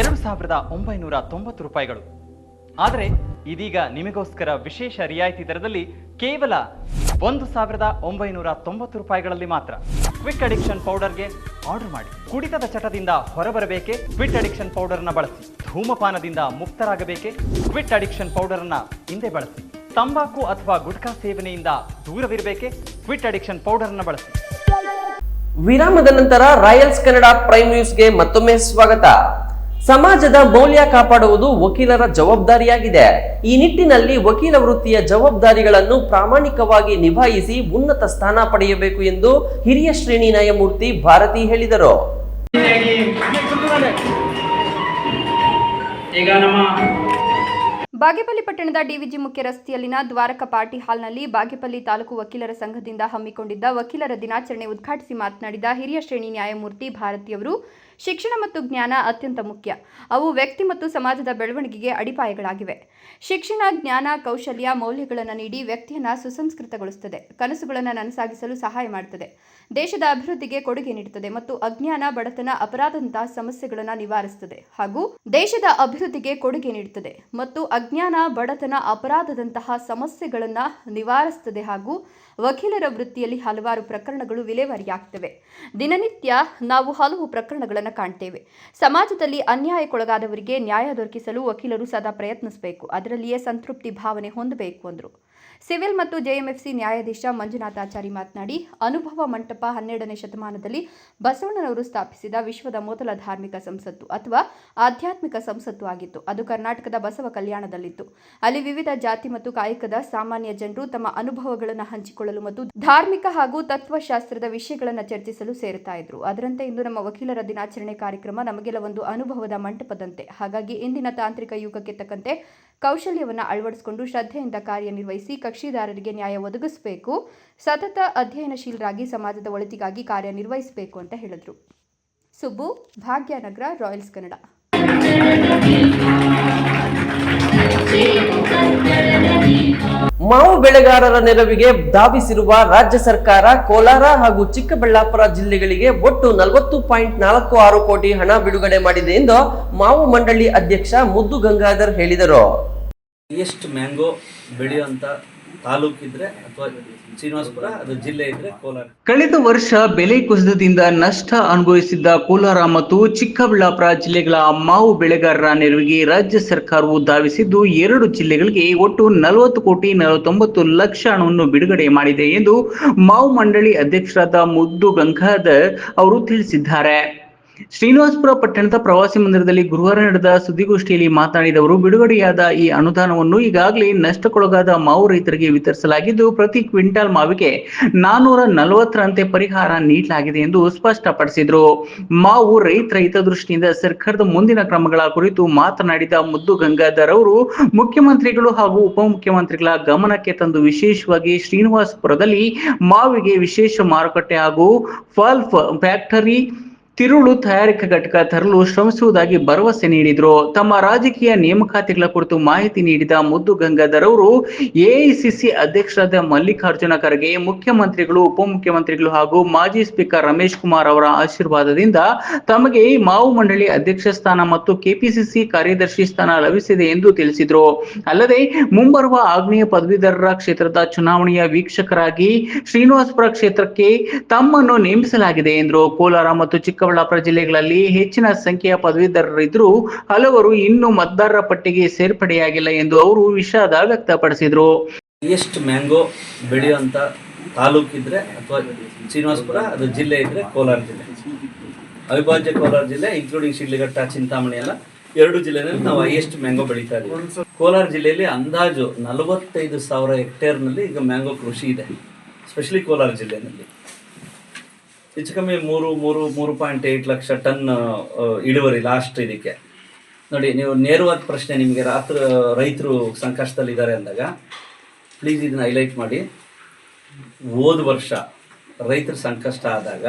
ಎರಡು ಸಾವಿರದ ಒಂಬೈನೂರ ತೊಂಬತ್ತು ರೂಪಾಯಿಗಳು. ಆದರೆ ಇದೀಗ ನಿಮಗೋಸ್ಕರ ವಿಶೇಷ ರಿಯಾಯಿತಿ ದರದಲ್ಲಿ ಕೇವಲ ಒಂದು ಸಾವಿರದ ಒಂಬೈನೂರ ತೊಂಬತ್ತು ರೂಪಾಯಿಗಳಲ್ಲಿ ಮಾತ್ರ. ಕ್ವಿಕ್ ಅಡಿಕ್ಷನ್ ಪೌಡರ್ಗೆ ಆರ್ಡರ್ ಮಾಡಿ. ಕುಡಿತದ ಚಟದಿಂದ ಹೊರಬರಬೇಕೆ? ಕ್ವಿಟ್ ಅಡಿಕ್ಷನ್ ಪೌಡರ್ನ ಬಳಸಿ. ಧೂಮಪಾನದಿಂದ ಮುಕ್ತರಾಗಬೇಕೆ? ಕ್ವಿಟ್ ಅಡಿಕ್ಷನ್ ಪೌಡರ್ನ ಹಿಂದೆ ಬಳಸಿ. ತಂಬಾಕು ಅಥವಾ ಗುಟ್ಕಾ ಸೇವನೆಯಿಂದ ದೂರವಿರಬೇಕೆ? ಕ್ವಿಟ್ ಅಡಿಕ್ಷನ್ ಅನ್ನು ಬಳಸಿ. ವಿರಾಮದ ನಂತರ ರಾಯಲ್ಸ್ ಕನ್ನಡ ಪ್ರೈಮ್ ನ್ಯೂಸ್ಗೆ ಮತ್ತೊಮ್ಮೆ ಸ್ವಾಗತ. ಸಮಾಜದ ಮೌಲ್ಯ ಕಾಪಾಡುವುದು ವಕೀಲರ ಜವಾಬ್ದಾರಿಯಾಗಿದೆ. ಈ ನಿಟ್ಟಿನಲ್ಲಿ ವಕೀಲ ವೃತ್ತಿಯ ಜವಾಬ್ದಾರಿಗಳನ್ನು ಪ್ರಾಮಾಣಿಕವಾಗಿ ನಿಭಾಯಿಸಿ ಉನ್ನತ ಸ್ಥಾನ ಪಡೆಯಬೇಕು ಎಂದು ಹಿರಿಯ ಶ್ರೇಣಿ ನ್ಯಾಯಮೂರ್ತಿ ಭಾರತಿ ಹೇಳಿದರು. ಈಗ ನಮ್ಮ ಬಾಗೇಪಲ್ಲಿ ಪಟ್ಟಣದ ಡಿವಿಜಿ ಮುಖ್ಯ ರಸ್ತೆಯಲ್ಲಿನ ದ್ವಾರಕ ಪಾರ್ಟಿ ಹಾಲ್ನಲ್ಲಿ ಬಾಗೇಪಲ್ಲಿ ತಾಲೂಕು ವಕೀಲರ ಸಂಘದಿಂದ ಹಮ್ಮಿಕೊಂಡಿದ್ದ ವಕೀಲರ ದಿನಾಚರಣೆ ಉದ್ಘಾಟಿಸಿ ಮಾತನಾಡಿದ ಹಿರಿಯ ಶ್ರೇಣಿ ನ್ಯಾಯಮೂರ್ತಿ ಭಾರತಿಯವರು ಶಿಕ್ಷಣ ಮತ್ತು ಜ್ಞಾನ ಅತ್ಯಂತ ಮುಖ್ಯ. ಅವು ವ್ಯಕ್ತಿ ಮತ್ತು ಸಮಾಜದ ಬೆಳವಣಿಗೆಗೆ ಅಡಿಪಾಯಗಳಾಗಿವೆ. ಶಿಕ್ಷಣ, ಜ್ಞಾನ, ಕೌಶಲ್ಯ ಮೌಲ್ಯಗಳನ್ನು ನೀಡಿ ವ್ಯಕ್ತಿಯನ್ನು ಸುಸಂಸ್ಕೃತಗೊಳಿಸುತ್ತದೆ. ಕನಸುಗಳನ್ನು ನನಸಾಗಿಸಲು ಸಹಾಯ ಮಾಡುತ್ತದೆ ದೇಶದ ಅಭಿವೃದ್ಧಿಗೆ ಕೊಡುಗೆ ನೀಡುತ್ತದೆ ಮತ್ತು ಅಜ್ಞಾನ, ಬಡತನ, ಅಪರಾಧದಂತಹ ಸಮಸ್ಯೆಗಳನ್ನು ನಿವಾರಿಸುತ್ತದೆ ಹಾಗೂ ದೇಶದ ಅಭಿವೃದ್ಧಿಗೆ ಕೊಡುಗೆ ನೀಡುತ್ತದೆ ಮತ್ತು ಅಜ್ಞಾನ, ಬಡತನ, ಅಪರಾಧದಂತಹ ಸಮಸ್ಯೆಗಳನ್ನು ನಿವಾರಿಸುತ್ತದೆ ಹಾಗೂ ವಕೀಲರ ವೃತ್ತಿಯಲ್ಲಿ ಹಲವಾರು ಪ್ರಕರಣಗಳು ವಿಲೇವಾರಿಯಾಗ್ತವೆ. ದಿನನಿತ್ಯ ನಾವು ಹಲವು ಪ್ರಕರಣಗಳನ್ನು ಕಾಣ್ತೇವೆ. ಸಮಾಜದಲ್ಲಿ ಅನ್ಯಾಯಕ್ಕೊಳಗಾದವರಿಗೆ ನ್ಯಾಯ ದೊರಕಿಸಲು ವಕೀಲರು ಸದಾ ಪ್ರಯತ್ನಿಸಬೇಕು. ಅದರಲ್ಲಿಯೇ ಸಂತೃಪ್ತಿ ಭಾವನೆ ಹೊಂದಬೇಕು ಅಂದರು. ಸಿವಿಲ್ ಮತ್ತು ಜೆಎಂಎಫ್ಸಿ ನ್ಯಾಯಾಧೀಶ ಮಂಜುನಾಥಾಚಾರಿ ಮಾತನಾಡಿ, ಅನುಭವ ಮಂಟಪ ಹನ್ನೆರಡನೇ ಶತಮಾನದಲ್ಲಿ ಬಸವಣ್ಣನವರು ಸ್ಥಾಪಿಸಿದ ವಿಶ್ವದ ಮೊದಲ ಧಾರ್ಮಿಕ ಸಂಸತ್ತು ಅಥವಾ ಆಧ್ಯಾತ್ಮಿಕ ಸಂಸತ್ತು ಆಗಿತ್ತು. ಅದು ಕರ್ನಾಟಕದ ಬಸವ ಕಲ್ಯಾಣದಲ್ಲಿತ್ತು. ಅಲ್ಲಿ ವಿವಿಧ ಜಾತಿ ಮತ್ತು ಕಾಯಕದ ಸಾಮಾನ್ಯ ಜನರು ತಮ್ಮ ಅನುಭವಗಳನ್ನು ಹಂಚಿಕೊಳ್ಳಲು ಮತ್ತು ಧಾರ್ಮಿಕ ಹಾಗೂ ತತ್ವಶಾಸ್ತ್ರದ ವಿಷಯಗಳನ್ನು ಚರ್ಚಿಸಲು ಸೇರುತ್ತಾ ಇದ್ರು. ಅದರಂತೆ ಇಂದು ನಮ್ಮ ವಕೀಲರ ದಿನಾಚರಣೆ ಕಾರ್ಯಕ್ರಮ ನಮಗೆಲ್ಲ ಒಂದು ಅನುಭವದ ಮಂಟಪದಂತೆ. ಹಾಗಾಗಿ ಇಂದಿನ ತಾಂತ್ರಿಕ ಯುಗಕ್ಕೆ ತಕ್ಕಂತೆ ಕೌಶಲ್ಯವನ್ನು ಅಳವಡಿಸಿಕೊಂಡು ಶ್ರದ್ಧೆಯಿಂದ ಕಾರ್ಯನಿರ್ವಹಿಸಿ ಕಕ್ಷಿದಾರರಿಗೆ ನ್ಯಾಯ ಒದಗಿಸಬೇಕು, ಸತತ ಅಧ್ಯಯನಶೀಲರಾಗಿ ಸಮಾಜದ ಒಳಿತಿಗಾಗಿ ಕಾರ್ಯನಿರ್ವಹಿಸಬೇಕು ಅಂತ ಹೇಳಿದರು. ಸುಬ್ಬು, ಭಾಗ್ಯನಗರ, ರಾಯಲ್ಸ್ ಕನ್ನಡ. ಮಾವು ಬೆಳೆಗಾರರ ನೆರವಿಗೆ ಧಾವಿಸಿರುವ ರಾಜ್ಯ ಸರ್ಕಾರ ಕೋಲಾರ ಹಾಗೂ ಚಿಕ್ಕಬಳ್ಳಾಪುರ ಜಿಲ್ಲೆಗಳಿಗೆ ಒಟ್ಟು ನಲವತ್ತು ಪಾಯಿಂಟ್ ನಾಲ್ಕು ಆರು ಕೋಟಿ ಹಣ ಬಿಡುಗಡೆ ಮಾಡಿದೆ ಎಂದು ಮಾವು ಮಂಡಳಿ ಅಧ್ಯಕ್ಷ ಮುದ್ದು ಗಂಗಾಧರ್ ಹೇಳಿದರು. ಎಷ್ಟು ಮ್ಯಾಂಗೋ ಬೆಳೆಯುವಂಥ ತಾಲೂಕಿದ್ರೆ ಅಥವಾ ಶ್ರೀನಿವಾಸಪುರ ಅದು ಜಿಲ್ಲೆ ಇದ್ರೆ ಕೋಲಾರ. ಕಳೆದ ವರ್ಷ ಬೆಲೆ ಕುಸಿತದಿಂದ ನಷ್ಟ ಅನುಭವಿಸಿದ್ದ ಕೋಲಾರ ಮತ್ತು ಚಿಕ್ಕಬಳ್ಳಾಪುರ ಜಿಲ್ಲೆಗಳ ಮಾವು ಬೆಳೆಗಾರರ ನೆರವಿಗೆ ರಾಜ್ಯ ಸರ್ಕಾರವು ಧಾವಿಸಿದ್ದು ಎರಡು ಜಿಲ್ಲೆಗಳಿಗೆ ಒಟ್ಟು ನಲವತ್ತು ಕೋಟಿ ನಲವತ್ತೊಂಬತ್ತು ಲಕ್ಷ ಹಣವನ್ನು ಬಿಡುಗಡೆ ಮಾಡಿದೆ ಎಂದು ಮಾವು ಮಂಡಳಿ ಅಧ್ಯಕ್ಷರಾದ ಮುದ್ದು ಗಂಗಾಧರ್ ಅವರು ತಿಳಿಸಿದ್ದಾರೆ. ಶ್ರೀನಿವಾಸಪುರ ಪಟ್ಟಣದ ಪ್ರವಾಸಿ ಮಂದಿರದಲ್ಲಿ ಗುರುವಾರ ನಡೆದ ಸುದ್ದಿಗೋಷ್ಠಿಯಲ್ಲಿ ಮಾತನಾಡಿದ ಅವರು ಬಿಡುಗಡೆಯಾದ ಈ ಅನುದಾನವನ್ನು ಈಗಾಗಲೇ ನಷ್ಟಕ್ಕೊಳಗಾದ ಮಾವು ರೈತರಿಗೆ ವಿತರಿಸಲಾಗಿದ್ದು, ಪ್ರತಿ ಕ್ವಿಂಟಾಲ್ ಮಾವಿಗೆ ನಾನೂರ ನಲವತ್ತರಂತೆ ಪರಿಹಾರ ನೀಡಲಾಗಿದೆ ಎಂದು ಸ್ಪಷ್ಟಪಡಿಸಿದರು. ಮಾವು ರೈತರ ಹಿತದೃಷ್ಟಿಯಿಂದ ಸರ್ಕಾರದ ಮುಂದಿನ ಕ್ರಮಗಳ ಕುರಿತು ಮಾತನಾಡಿದ ಮುದ್ದು ಗಂಗಾಧರ್ ಅವರು, ಮುಖ್ಯಮಂತ್ರಿಗಳು ಹಾಗೂ ಉಪಮುಖ್ಯಮಂತ್ರಿಗಳ ಗಮನಕ್ಕೆ ತಂದು ವಿಶೇಷವಾಗಿ ಶ್ರೀನಿವಾಸಪುರದಲ್ಲಿ ಮಾವಿಗೆ ವಿಶೇಷ ಮಾರುಕಟ್ಟೆ ಹಾಗೂ ಫಲ್ಫ್ ಫ್ಯಾಕ್ಟರಿ ತಿರುಳು ತಯಾರಿಕಾ ಘಟಕ ತರಲು ಶ್ರಮಿಸುವುದಾಗಿ ಭರವಸೆ ನೀಡಿದರು. ತಮ್ಮ ರಾಜಕೀಯ ನೇಮಕಾತಿಗಳ ಕುರಿತು ಮಾಹಿತಿ ನೀಡಿದ ಮುದ್ದು ಗಂಗಾಧರ್ ಅವರು ಎಐಸಿಸಿ ಅಧ್ಯಕ್ಷರಾದ ಮಲ್ಲಿಕಾರ್ಜುನ ಖರ್ಗೆ, ಮುಖ್ಯಮಂತ್ರಿಗಳು, ಉಪಮುಖ್ಯಮಂತ್ರಿಗಳು ಹಾಗೂ ಮಾಜಿ ಸ್ಪೀಕರ್ ರಮೇಶ್ ಕುಮಾರ್ ಅವರ ಆಶೀರ್ವಾದದಿಂದ ತಮಗೆ ಮಾವು ಮಂಡಳಿ ಅಧ್ಯಕ್ಷ ಸ್ಥಾನ ಮತ್ತು ಕೆಪಿಸಿಸಿ ಕಾರ್ಯದರ್ಶಿ ಸ್ಥಾನ ಲಭಿಸಿದೆ ಎಂದು ತಿಳಿಸಿದರು. ಅಲ್ಲದೆ ಮುಂಬರುವ ಆಗ್ನೇಯ ಪದವೀಧರರ ಕ್ಷೇತ್ರದ ಚುನಾವಣೆಯ ವೀಕ್ಷಕರಾಗಿ ಶ್ರೀನಿವಾಸಪುರ ಕ್ಷೇತ್ರಕ್ಕೆ ತಮ್ಮನ್ನು ನೇಮಿಸಲಾಗಿದೆ ಎಂದರು. ಕೋಲಾರ ಮತ್ತು ಚಿಕ್ಕಬಳ್ಳಾಪುರ ಜಿಲ್ಲೆಗಳಲ್ಲಿ ಹೆಚ್ಚಿನ ಸಂಖ್ಯೆಯ ಪದವೀಧರರಿದ್ದರೂ ಹಲವರು ಇನ್ನೂ ಮತದಾರರ ಪಟ್ಟಿಗೆ ಸೇರ್ಪಡೆಯಾಗಿಲ್ಲ ಎಂದು ಅವರು ವಿಷಾದ ವ್ಯಕ್ತಪಡಿಸಿದರು. ಎಷ್ಟು ಮ್ಯಾಂಗೋ ಬೆಳೆಯುವಂಥ ತಾಲೂಕಿದ್ರೆ ಅಥವಾ ಶ್ರೀನಿವಾಸಪುರ, ಅದು ಜಿಲ್ಲೆ ಇದ್ರೆ ಕೋಲಾರ ಜಿಲ್ಲೆ. ಅವಿಭಾಜ್ಯ ಕೋಲಾರ ಜಿಲ್ಲೆ ಇನ್ಕ್ಲೂಡಿಂಗ್ ಶಿಡ್ಲಘಟ್ಟ, ಚಿಂತಾಮಣಿ ಎಲ್ಲ ಎರಡು ಜಿಲ್ಲೆನಲ್ಲಿ ನಾವು ಹೈಯೆಸ್ಟ್ ಮ್ಯಾಂಗೋ ಬೆಳೀತಾ ಇದ್ದೀವಿ. ಕೋಲಾರ ಜಿಲ್ಲೆಯಲ್ಲಿ ಅಂದಾಜು ನಲವತ್ತೈದು ಸಾವಿರ ಹೆಕ್ಟೇರ್ನಲ್ಲಿ ಈಗ ಮ್ಯಾಂಗೋ ಕೃಷಿ ಇದೆ ಸ್ಪೆಷಲಿ ಕೋಲಾರ ಜಿಲ್ಲೆಯಲ್ಲಿ. ಹೆಚ್ಚು ಕಮ್ಮಿ ಮೂರು ಮೂರು ಮೂರು ಪಾಯಿಂಟ್ ಏಯ್ಟ್ ಲಕ್ಷ ಟನ್ ಇಳುವರಿ ಲಾಸ್ಟ್ ಇದಕ್ಕೆ. ನೋಡಿ, ನೀವು ನೇರವಾದ ಪ್ರಶ್ನೆ ನಿಮಗೆ ರಾತ್ರಿ ರೈತರು ಸಂಕಷ್ಟದಲ್ಲಿದ್ದಾರೆ ಅಂದಾಗ ಪ್ಲೀಸ್ ಇದನ್ನ ಹೈಲೈಟ್ ಮಾಡಿ. ಹೋದ ವರ್ಷ ರೈತರ ಸಂಕಷ್ಟ ಆದಾಗ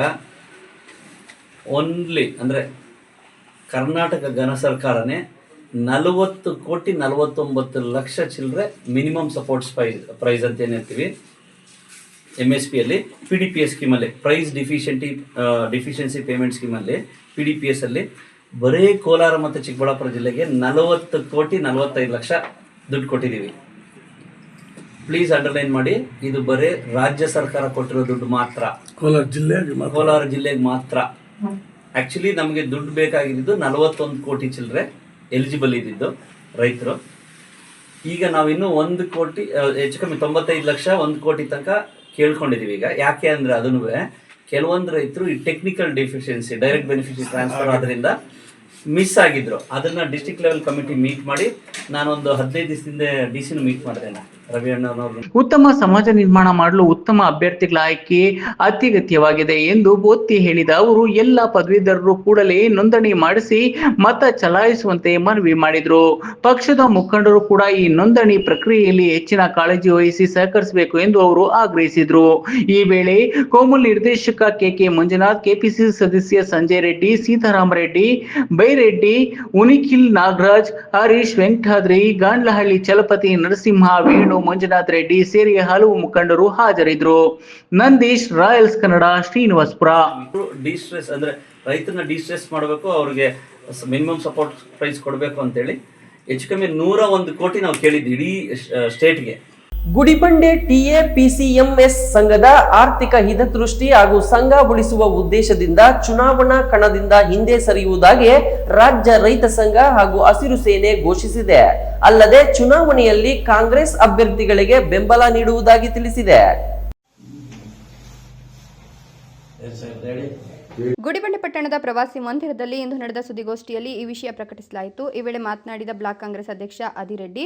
ಓನ್ಲಿ ಅಂದರೆ ಕರ್ನಾಟಕ ಘನ ಸರ್ಕಾರನೇ ನಲವತ್ತು ಕೋಟಿ ನಲವತ್ತೊಂಬತ್ತು ಲಕ್ಷ ಚಿಲ್ಲರೆ ಮಿನಿಮಮ್ ಸಪೋರ್ಟ್ಸ್ ಪ್ರೈಸ್ ಪ್ರೈಸ್ ಅಂತ ಏನು ಹೇಳ್ತೀವಿ? ಎಂ ಎಸ್ ಪಿಯಲ್ಲಿ ಪಿ ಡಿ ಪಿ ಎಸ್ ಸ್ಕೀಮಲ್ಲಿ ಪ್ರೈಸ್ ಡಿಫಿಷಿಯಂಟಿ ಡಿಫಿಷಿಯನ್ಸಿ ಪೇಮೆಂಟ್ ಸ್ಕೀಮಲ್ಲಿ ಪಿ ಡಿ ಪಿ ಎಸ್ ಅಲ್ಲಿ ಬರೀ ಕೋಲಾರ ಮತ್ತು ಚಿಕ್ಕಬಳ್ಳಾಪುರ ಜಿಲ್ಲೆಗೆ ನಲವತ್ತು ಕೋಟಿ ನಲವತ್ತೈದು ಲಕ್ಷ ದುಡ್ಡು ಕೊಟ್ಟಿದ್ದೀವಿ. ಪ್ಲೀಸ್ ಅಂಡರ್ಲೈನ್ ಮಾಡಿ ಇದು ಬರೀ ರಾಜ್ಯ ಸರ್ಕಾರ ಕೊಟ್ಟಿರೋ ದುಡ್ಡು ಮಾತ್ರ. ಕೋಲಾರ ಜಿಲ್ಲೆ ಕೋಲಾರ ಜಿಲ್ಲೆಗೆ ಮಾತ್ರ. ಆ್ಯಕ್ಚುಲಿ ನಮಗೆ ದುಡ್ಡು ಬೇಕಾಗಿದ್ದು ನಲವತ್ತೊಂದು ಕೋಟಿ ಚಿಲ್ಲರೆ ಎಲಿಜಿಬಲ್ ಇದ್ದಿದ್ದು ರೈತರು. ಈಗ ನಾವಿನ್ನೂ ಒಂದು ಕೋಟಿ ಹೆಚ್ಚು ಕಮ್ಮಿ ತೊಂಬತ್ತೈದು ಲಕ್ಷ ಒಂದು ಕೋಟಿ ತನಕ ಕೇಳ್ಕೊಂಡಿದೀವಿ ಈಗ. ಯಾಕೆ ಅಂದ್ರೆ ಅದನ್ನು ಕೆಲವೊಂದು ರೈತರು ಈ technical deficiency direct beneficiary transfer ಆದ್ರಿಂದ ಮಿಸ್ ಆಗಿದ್ರು. ಅದನ್ನ ಡಿಸ್ಟಿಕ್ ಲೆವೆಲ್ ಕಮಿಟಿ ಮೀಟ್ ಮಾಡಿ ನಾನೊಂದು ಹದಿನೈದು ದಿವಸದಿಂದ ಡಿ ಸಿನ ಮೀಟ್ ಮಾಡಿದೆ ನಾನು. ಉತ್ತಮ ಸಮಾಜ ನಿರ್ಮಾಣ ಮಾಡಲು ಉತ್ತಮ ಅಭ್ಯರ್ಥಿಗಳ ಆಯ್ಕೆ ಅತ್ಯಗತ್ಯವಾಗಿದೆ ಎಂದು ಒತ್ತಿ ಹೇಳಿದ ಅವರು, ಎಲ್ಲ ಪದವೀಧರರು ಕೂಡಲೇ ನೋಂದಣಿ ಮಾಡಿಸಿ ಮತ ಚಲಾಯಿಸುವಂತೆ ಮನವಿ ಮಾಡಿದರು. ಪಕ್ಷದ ಮುಖಂಡರು ಕೂಡ ಈ ನೋಂದಣಿ ಪ್ರಕ್ರಿಯೆಯಲ್ಲಿ ಹೆಚ್ಚಿನ ಕಾಳಜಿ ವಹಿಸಿ ಸಹಕರಿಸಬೇಕು ಎಂದು ಅವರು ಆಗ್ರಹಿಸಿದರು. ಈ ವೇಳೆ ಕೋಮಲ್ ನಿರ್ದೇಶಕ ಕೆಕೆ ಮಂಜುನಾಥ್ ಕೆಪಿಸಿಸಿ ಸದಸ್ಯ ಸಂಜಯ್ ರೆಡ್ಡಿ, ಸೀತಾರಾಮ ರೆಡ್ಡಿ, ಬೈರೆಡ್ಡಿ, ಉನಿಖಿಲ್ ನಾಗರಾಜ್, ಹರೀಶ್ ವೆಂಕಟಾದ್ರಿ, ಗಾಂಡ್ಲಹಳ್ಳಿ ಚಲಪತಿ ನರಸಿಂಹ, ವೇಣು ಮಂಜುನಾಥ್ ರೆಡ್ಡಿ ಸೇರಿ ಹಲವು ಮುಖಂಡರು ಹಾಜರಿದ್ದರು ನಂದೀಶ್, ರಾಯಲ್ಸ್ ಕನ್ನಡ, ಶ್ರೀನಿವಾಸ್ಪುರ. ಡಿಸ್ಟ್ರೆಸ್ ಅಂದ್ರೆ ರೈತನ ಡಿಸ್ಟ್ರೆಸ್ ಮಾಡಬೇಕು, ಅವ್ರಿಗೆ ಮಿನಿಮಮ್ ಸಪೋರ್ಟ್ ಪ್ರೈಸ್ ಕೊಡಬೇಕು ಅಂತೇಳಿ. ಹೆಚ್ಚು ಕಮ್ಮಿ ನೂರ ಒಂದು ಕೋಟಿ ನಾವು ಕೇಳಿದ್ವಿ ಇಡೀ ಸ್ಟೇಟ್ಗೆ. ಗುಡಿಬಂಡೆ ಟಿಎಪಿಸಿಎಂಎಸ್ ಸಂಘದ ಆರ್ಥಿಕ ಹಿತದೃಷ್ಟಿ ಹಾಗೂ ಸಂಘ ಉಳಿಸುವ ಉದ್ದೇಶದಿಂದ ಚುನಾವಣಾ ಕಣದಿಂದ ಹಿಂದೆ ಸರಿಯುವುದಾಗಿ ರಾಜ್ಯ ರೈತ ಸಂಘ ಹಾಗೂ ಹಸಿರು ಸೇನೆ ಘೋಷಿಸಿದೆ. ಅಲ್ಲದೆ ಚುನಾವಣೆಯಲ್ಲಿ ಕಾಂಗ್ರೆಸ್ ಅಭ್ಯರ್ಥಿಗಳಿಗೆ ಬೆಂಬಲ ನೀಡುವುದಾಗಿ ತಿಳಿಸಿದೆ. ಗುಡಿಬಂಡೆ ಪಟ್ಟಣದ ಪ್ರವಾಸಿ ಮಂದಿರದಲ್ಲಿ ಇಂದು ನಡೆದ ಸುದ್ದಿಗೋಷ್ಠಿಯಲ್ಲಿ ಈ ವಿಷಯ ಪ್ರಕಟಿಸಲಾಯಿತು. ಈ ವೇಳೆ ಮಾತನಾಡಿದ ಬ್ಲಾಕ್ ಕಾಂಗ್ರೆಸ್ ಅಧ್ಯಕ್ಷ ಅದಿರೆಡ್ಡಿ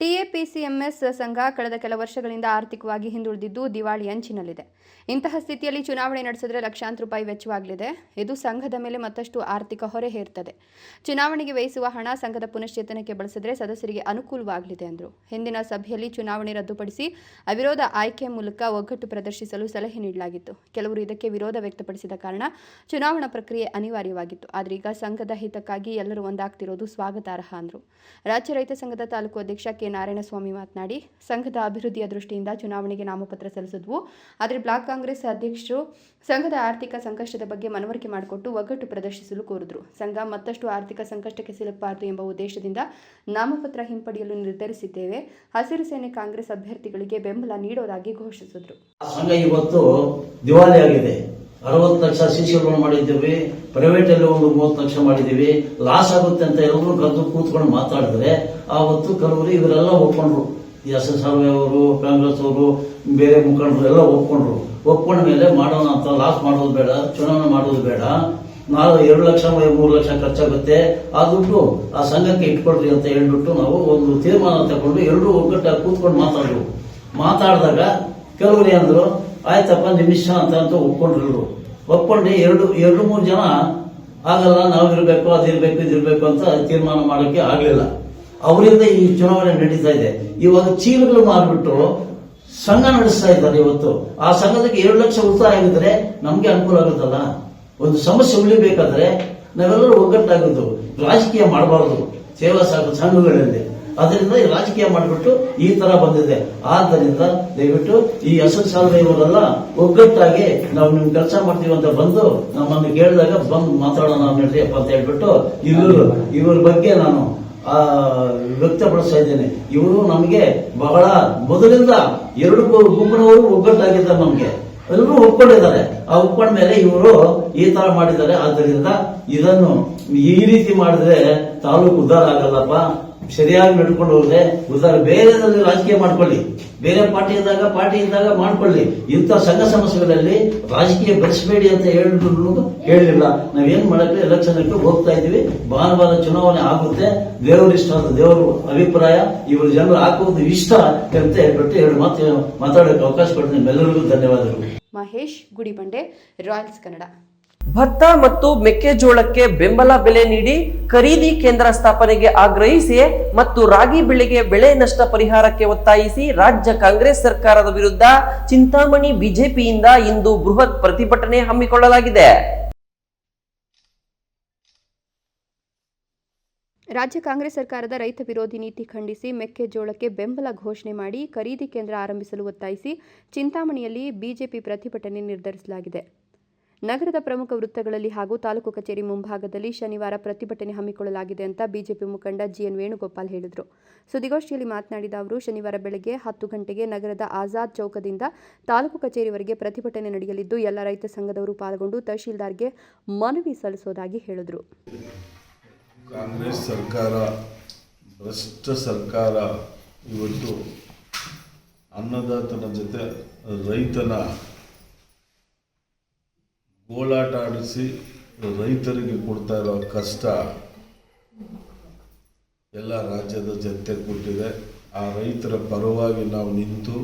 ಟಿಎಪಿಸಿಎಂಎಸ್ ಸಂಘ ಕಳೆದ ಕೆಲ ವರ್ಷಗಳಿಂದ ಆರ್ಥಿಕವಾಗಿ ಹಿಂದುಳಿದಿದ್ದು ದಿವಾಳಿ ಅಂಚಿನಲ್ಲಿದೆ. ಇಂತಹ ಸ್ಥಿತಿಯಲ್ಲಿ ಚುನಾವಣೆ ನಡೆಸಿದ್ರೆ ಲಕ್ಷಾಂತರ ರೂಪಾಯಿ ವೆಚ್ಚವಾಗಲಿದೆ. ಇದು ಸಂಘದ ಮೇಲೆ ಮತ್ತಷ್ಟು ಆರ್ಥಿಕ ಹೊರೆ ಹೇರ್ತದೆ. ಚುನಾವಣೆಗೆ ವ್ಯಯಿಸುವ ಹಣ ಸಂಘದ ಪುನಶ್ಚೇತನಕ್ಕೆ ಬಳಸಿದ್ರೆ ಸದಸ್ಯರಿಗೆ ಅನುಕೂಲವಾಗಲಿದೆ ಎಂದರು ಹಿಂದಿನ ಸಭೆಯಲ್ಲಿ ಚುನಾವಣೆ ರದ್ದುಪಡಿಸಿ ಅವಿರೋಧ ಆಯ್ಕೆ ಮೂಲಕ ಒಗ್ಗಟ್ಟು ಪ್ರದರ್ಶಿಸಲು ಸಲಹೆ ನೀಡಲಾಗಿತ್ತು. ಕೆಲವರು ಇದಕ್ಕೆ ವಿರೋಧ ವ್ಯಕ್ತಪಡಿಸಿದ ಕಾರಣ ಚುನಾವಣಾ ಪ್ರಕ್ರಿಯೆ ಅನಿವಾರ್ಯವಾಗಿತ್ತು. ಆದರೆ ಸಂಘದ ಹಿತಕ್ಕಾಗಿ ಎಲ್ಲರೂ ಒಂದಾಗ್ತಿರೋದು ಸ್ವಾಗತಾರ್ಹ ಅಂದರು. ರಾಜ್ಯ ರೈತ ಸಂಘದ ತಾಲೂಕು ಅಧ್ಯಕ್ಷ ಕೆ ನಾರಾಯಣಸ್ವಾಮಿ ಮಾತನಾಡಿ, ಸಂಘದ ಅಭಿವೃದ್ಧಿಯ ದೃಷ್ಟಿಯಿಂದ ಚುನಾವಣೆಗೆ ನಾಮಪತ್ರ ಸಲ್ಲಿಸಿದ್ವು. ಆದರೆ ಬ್ಲಾಕ್ ಕಾಂಗ್ರೆಸ್ ಅಧ್ಯಕ್ಷರು ಸಂಘದ ಆರ್ಥಿಕ ಸಂಕಷ್ಟದ ಬಗ್ಗೆ ಮನವರಿಕೆ ಮಾಡಿಕೊಟ್ಟು ಒಗ್ಗಟ್ಟು ಪ್ರದರ್ಶಿಸಲು ಕೋರಿದ್ರು. ಸಂಘ ಮತ್ತಷ್ಟು ಆರ್ಥಿಕ ಸಂಕಷ್ಟಕ್ಕೆ ಸಿಲುಕಬಾರದು ಎಂಬ ಉದ್ದೇಶದಿಂದ ನಾಮಪತ್ರ ಹಿಂಪಡೆಯಲು ನಿರ್ಧರಿಸಿದ್ದೇವೆ. ಹಸಿರು ಸೇನೆ ಕಾಂಗ್ರೆಸ್ ಅಭ್ಯರ್ಥಿಗಳಿಗೆ ಬೆಂಬಲ ನೀಡೋದಾಗಿ ಘೋಷಿಸಿದ್ರು. ಸಂಘ ಇವತ್ತು ಆಗಿದೆ. ಅರವತ್ತು ಲಕ್ಷ ಶಿಶುಗಳು ಮಾಡಿದ್ದೀವಿ. ಪ್ರೈವೇಟ್ ಅಲ್ಲಿ ಒಂದು ಮೂವತ್ತು ಲಕ್ಷ ಮಾಡಿದ್ದೀವಿ. ಲಾಸ್ ಆಗುತ್ತೆ ಅಂತ ಎಲ್ಲರೂ ಕದ್ದು ಕೂತ್ಕೊಂಡು ಮಾತಾಡಿದ್ರೆ ಆವತ್ತು ಕೆಲವರು ಇವರೆಲ್ಲ ಒಪ್ಕೊಂಡ್ರು. ಎಸ್ ಎಸ್ ಅವರು, ಕಾಂಗ್ರೆಸ್ ಅವರು ಬೇರೆ ಮುಖಂಡರು ಎಲ್ಲ ಒಪ್ಕೊಂಡ್ರು. ಒಪ್ಕೊಂಡ ಮೇಲೆ ಮಾಡೋಣ ಅಂತ ಲಾಸ್ ಮಾಡೋದು ಬೇಡ, ಚುನಾವಣೆ ಮಾಡೋದು ಬೇಡ. ನಾವು ಎರಡು ಲಕ್ಷ ಮೂರು ಲಕ್ಷ ಖರ್ಚಾಗುತ್ತೆ. ಆ ದುಡ್ಡು ಆ ಸಂಘಕ್ಕೆ ಇಟ್ಕೊಳ್ರಿ ಅಂತ ಹೇಳ್ಬಿಟ್ಟು ನಾವು ಒಂದು ತೀರ್ಮಾನ ತಗೊಂಡು ಎರಡೂ ಒಗ್ಗಟ್ಟಾಗಿ ಕೂತ್ಕೊಂಡು ಮಾತಾಡಿದ್ರು ಮಾತಾಡಿದಾಗ ಕೆಲವರು ಏನಂದ್ರು, ಆಯ್ತಪ್ಪ ನಿಮಿಷ ಅಂತ ಅಂತ ಒಪ್ಕೊಂಡ್ರು ಒಪ್ಕೊಂಡು ಎರಡು ಎರಡು ಮೂರು ಜನ, ಆಗಲ್ಲ, ನಾವಿರ್ಬೇಕು, ಅದಿರ್ಬೇಕು, ಇದಿರ್ಬೇಕು ಅಂತ ತೀರ್ಮಾನ ಮಾಡೋಕೆ ಆಗ್ಲಿಲ್ಲ. ಅವರಿಂದ ಈ ಚುನಾವಣೆ ನಡೀತಾ ಇದೆ. ಇವಾಗ ಚೀಲಗಳು ಮಾರ್ಬಿಟ್ಟು ಸಂಘ ನಡೆಸ್ತಾ ಇದ್ದಾರೆ ಇವತ್ತು. ಆ ಸಂಘದಕ್ಕೆ ಎರಡು ಲಕ್ಷ ಉಳಿತಾಯ ಆಗಿದ್ರೆ ನಮಗೆ ಅನುಕೂಲ ಆಗುತ್ತಲ್ಲ? ಒಂದು ಸಮಸ್ಯೆ ಉಳಿಬೇಕಾದ್ರೆ ನಾವೆಲ್ಲರೂ ಒಗ್ಗಟ್ಟಾಗೋದು ರಾಜಕೀಯ ಮಾಡಬಾರದು. ಸೇವಾ ಸಂಘಗಳಲ್ಲಿ. ಅದರಿಂದ ರಾಜಕೀಯ ಮಾಡಿಬಿಟ್ಟು ಈ ತರ ಬಂದಿದೆ. ಆದ್ದರಿಂದ ದಯವಿಟ್ಟು ಈ ಹಸಿರು ಸಾಲದ ಇವರೆಲ್ಲ ಒಗ್ಗಟ್ಟಾಗಿ ನಾವು ನಿಮ್ ಕೆಲಸ ಮಾಡ್ತೀವಿ ಅಂತ ಬಂದು ನಮ್ಮನ್ನು ಕೇಳಿದಾಗ ಬಂದು ಮಾತಾಡೋಣ ನಡ್ರಿಯಪ್ಪ ಅಂತ ಹೇಳ್ಬಿಟ್ಟು ಇವರು ಇವ್ರ ಬಗ್ಗೆ ನಾನು ವ್ಯಕ್ತಪಡಿಸ್ತಾ ಇದ್ದೇನೆ. ಇವರು ನಮಗೆ ಬಹಳ ಮೊದಲಿಂದ ಎರಡು ಗುಂಪಿನವರು ಒಗ್ಗಟ್ಟಾಗಿದ್ದಾರೆ ನಮಗೆ. ಎಲ್ಲರೂ ಒಪ್ಕೊಂಡಿದ್ದಾರೆ. ಆ ಒಪ್ಕೊಂಡ ಮೇಲೆ ಇವರು ಈ ತರ ಮಾಡಿದ್ದಾರೆ. ಆದ್ದರಿಂದ ಇದನ್ನು ಈ ರೀತಿ ಮಾಡಿದ್ರೆ ತಾಲೂಕು ಉದ್ದಾರ ಆಗಲ್ಲಪ್ಪ. ಸರಿಯಾಗಿ ನಡ್ಕೊಂಡು ಹೋದ್ರೆ ಉದಾಹರಣೆ ಬೇರೆದಲ್ಲಿ ರಾಜಕೀಯ ಮಾಡ್ಕೊಳ್ಳಿ. ಬೇರೆ ಪಾರ್ಟಿ ಇದ್ದಾಗ ಪಾರ್ಟಿ ಇದ್ದಾಗ ಮಾಡ್ಕೊಳ್ಳಿ. ಇಂಥ ಸಂಘ ಸಮಸ್ಯೆಗಳಲ್ಲಿ ರಾಜಕೀಯ ಬೆಳೆಸಬೇಡಿ ಅಂತ ಹೇಳಿದ್ರು ಹೇಳಿಲ್ಲ. ನಾವೇನ್ ಮಾಡಕ್ಕೆ ಎಲೆಕ್ಷನ್ ಹೋಗ್ತಾ ಇದೀವಿ ಭಾನುವಾರ ಚುನಾವಣೆ ಆಗುತ್ತೆ. ದೇವರು ಇಷ್ಟ ಅಂತ ದೇವರು ಅಭಿಪ್ರಾಯ. ಇವರು ಜನರು ಹಾಕುವುದು ಇಷ್ಟ ಅಂತ ಹೇಳ್ಬಿಟ್ಟು ಎರಡು ಮಾತು ಮಾತಾಡೋಕೆ ಅವಕಾಶ ಕೊಡ್ತೀನಿ ಎಲ್ಲರಿಗೂ ಧನ್ಯವಾದಗಳು. ಮಹೇಶ್ ಗುಡಿಬಂಡೆ, ರಾಯಲ್ಸ್ ಕನ್ನಡ. ಭತ್ತ ಮತ್ತು ಮೆಕ್ಕೆಜೋಳಕ್ಕೆ ಬೆಂಬಲ ಬೆಲೆ ನೀಡಿ ಖರೀದಿ ಕೇಂದ್ರ ಸ್ಥಾಪನೆಗೆ ಆಗ್ರಹಿಸಿ ಮತ್ತು ರಾಗಿ ಬೆಳೆಗೆ ಬೆಳೆ ನಷ್ಟ ಪರಿಹಾರಕ್ಕೆ ಒತ್ತಾಯಿಸಿ ರಾಜ್ಯ ಕಾಂಗ್ರೆಸ್ ಸರ್ಕಾರದ ವಿರುದ್ಧ ಚಿಂತಾಮಣಿ ಬಿಜೆಪಿಯಿಂದ ಇಂದು ಬೃಹತ್ ಪ್ರತಿಭಟನೆ ಹಮ್ಮಿಕೊಳ್ಳಲಾಗಿದೆ. ರಾಜ್ಯ ಕಾಂಗ್ರೆಸ್ ಸರ್ಕಾರದ ರೈತ ವಿರೋಧಿ ನೀತಿ ಖಂಡಿಸಿ ಮೆಕ್ಕೆಜೋಳಕ್ಕೆ ಬೆಂಬಲ ಘೋಷಣೆ ಮಾಡಿ ಖರೀದಿ ಕೇಂದ್ರ ಆರಂಭಿಸಲು ಒತ್ತಾಯಿಸಿ ಚಿಂತಾಮಣಿಯಲ್ಲಿ ಬಿಜೆಪಿ ಪ್ರತಿಭಟನೆ ನಿರ್ಧರಿಸಲಾಗಿದೆ. ನಗರದ ಪ್ರಮುಖ ವೃತ್ತಗಳಲ್ಲಿ ಹಾಗೂ ತಾಲೂಕು ಕಚೇರಿ ಮುಂಭಾಗದಲ್ಲಿ ಶನಿವಾರ ಪ್ರತಿಭಟನೆ ಹಮ್ಮಿಕೊಳ್ಳಲಾಗಿದೆ ಅಂತ ಬಿಜೆಪಿ ಮುಖಂಡ ಜಿಎನ್ ವೇಣುಗೋಪಾಲ್ ಹೇಳಿದರು. ಸುದ್ದಿಗೋಷ್ಠಿಯಲ್ಲಿ ಮಾತನಾಡಿದ ಅವರು, ಶನಿವಾರ ಬೆಳಗ್ಗೆ ಹತ್ತು ಗಂಟೆಗೆ ನಗರದ ಆಜಾದ್ ಚೌಕದಿಂದ ತಾಲೂಕು ಕಚೇರಿವರೆಗೆ ಪ್ರತಿಭಟನೆ ನಡೆಯಲಿದ್ದು, ಎಲ್ಲ ರೈತ ಸಂಘದವರು ಪಾಲ್ಗೊಂಡು ತಹಶೀಲ್ದಾರ್ಗೆ ಮನವಿ ಸಲ್ಲಿಸೋದಾಗಿ ಹೇಳಿದರು. ಕಾಂಗ್ರೆಸ್ ಸರ್ಕಾರ, ಭ್ರಷ್ಟ ಸರ್ಕಾರ ಇವತ್ತು ಅನ್ನದಾತನ ಜೊತೆ ರೈತನ ಗೋಳಾಟ ಆಡಿಸಿ ರೈತರಿಗೆ ಕೊಡ್ತಾ ಇರೋ ಕಷ್ಟ ಎಲ್ಲ ರಾಜ್ಯದ ಜನತೆ ಕೊಟ್ಟಿದೆ. ಆ ರೈತರ ಪರವಾಗಿ ನಾವು ನಿಂತು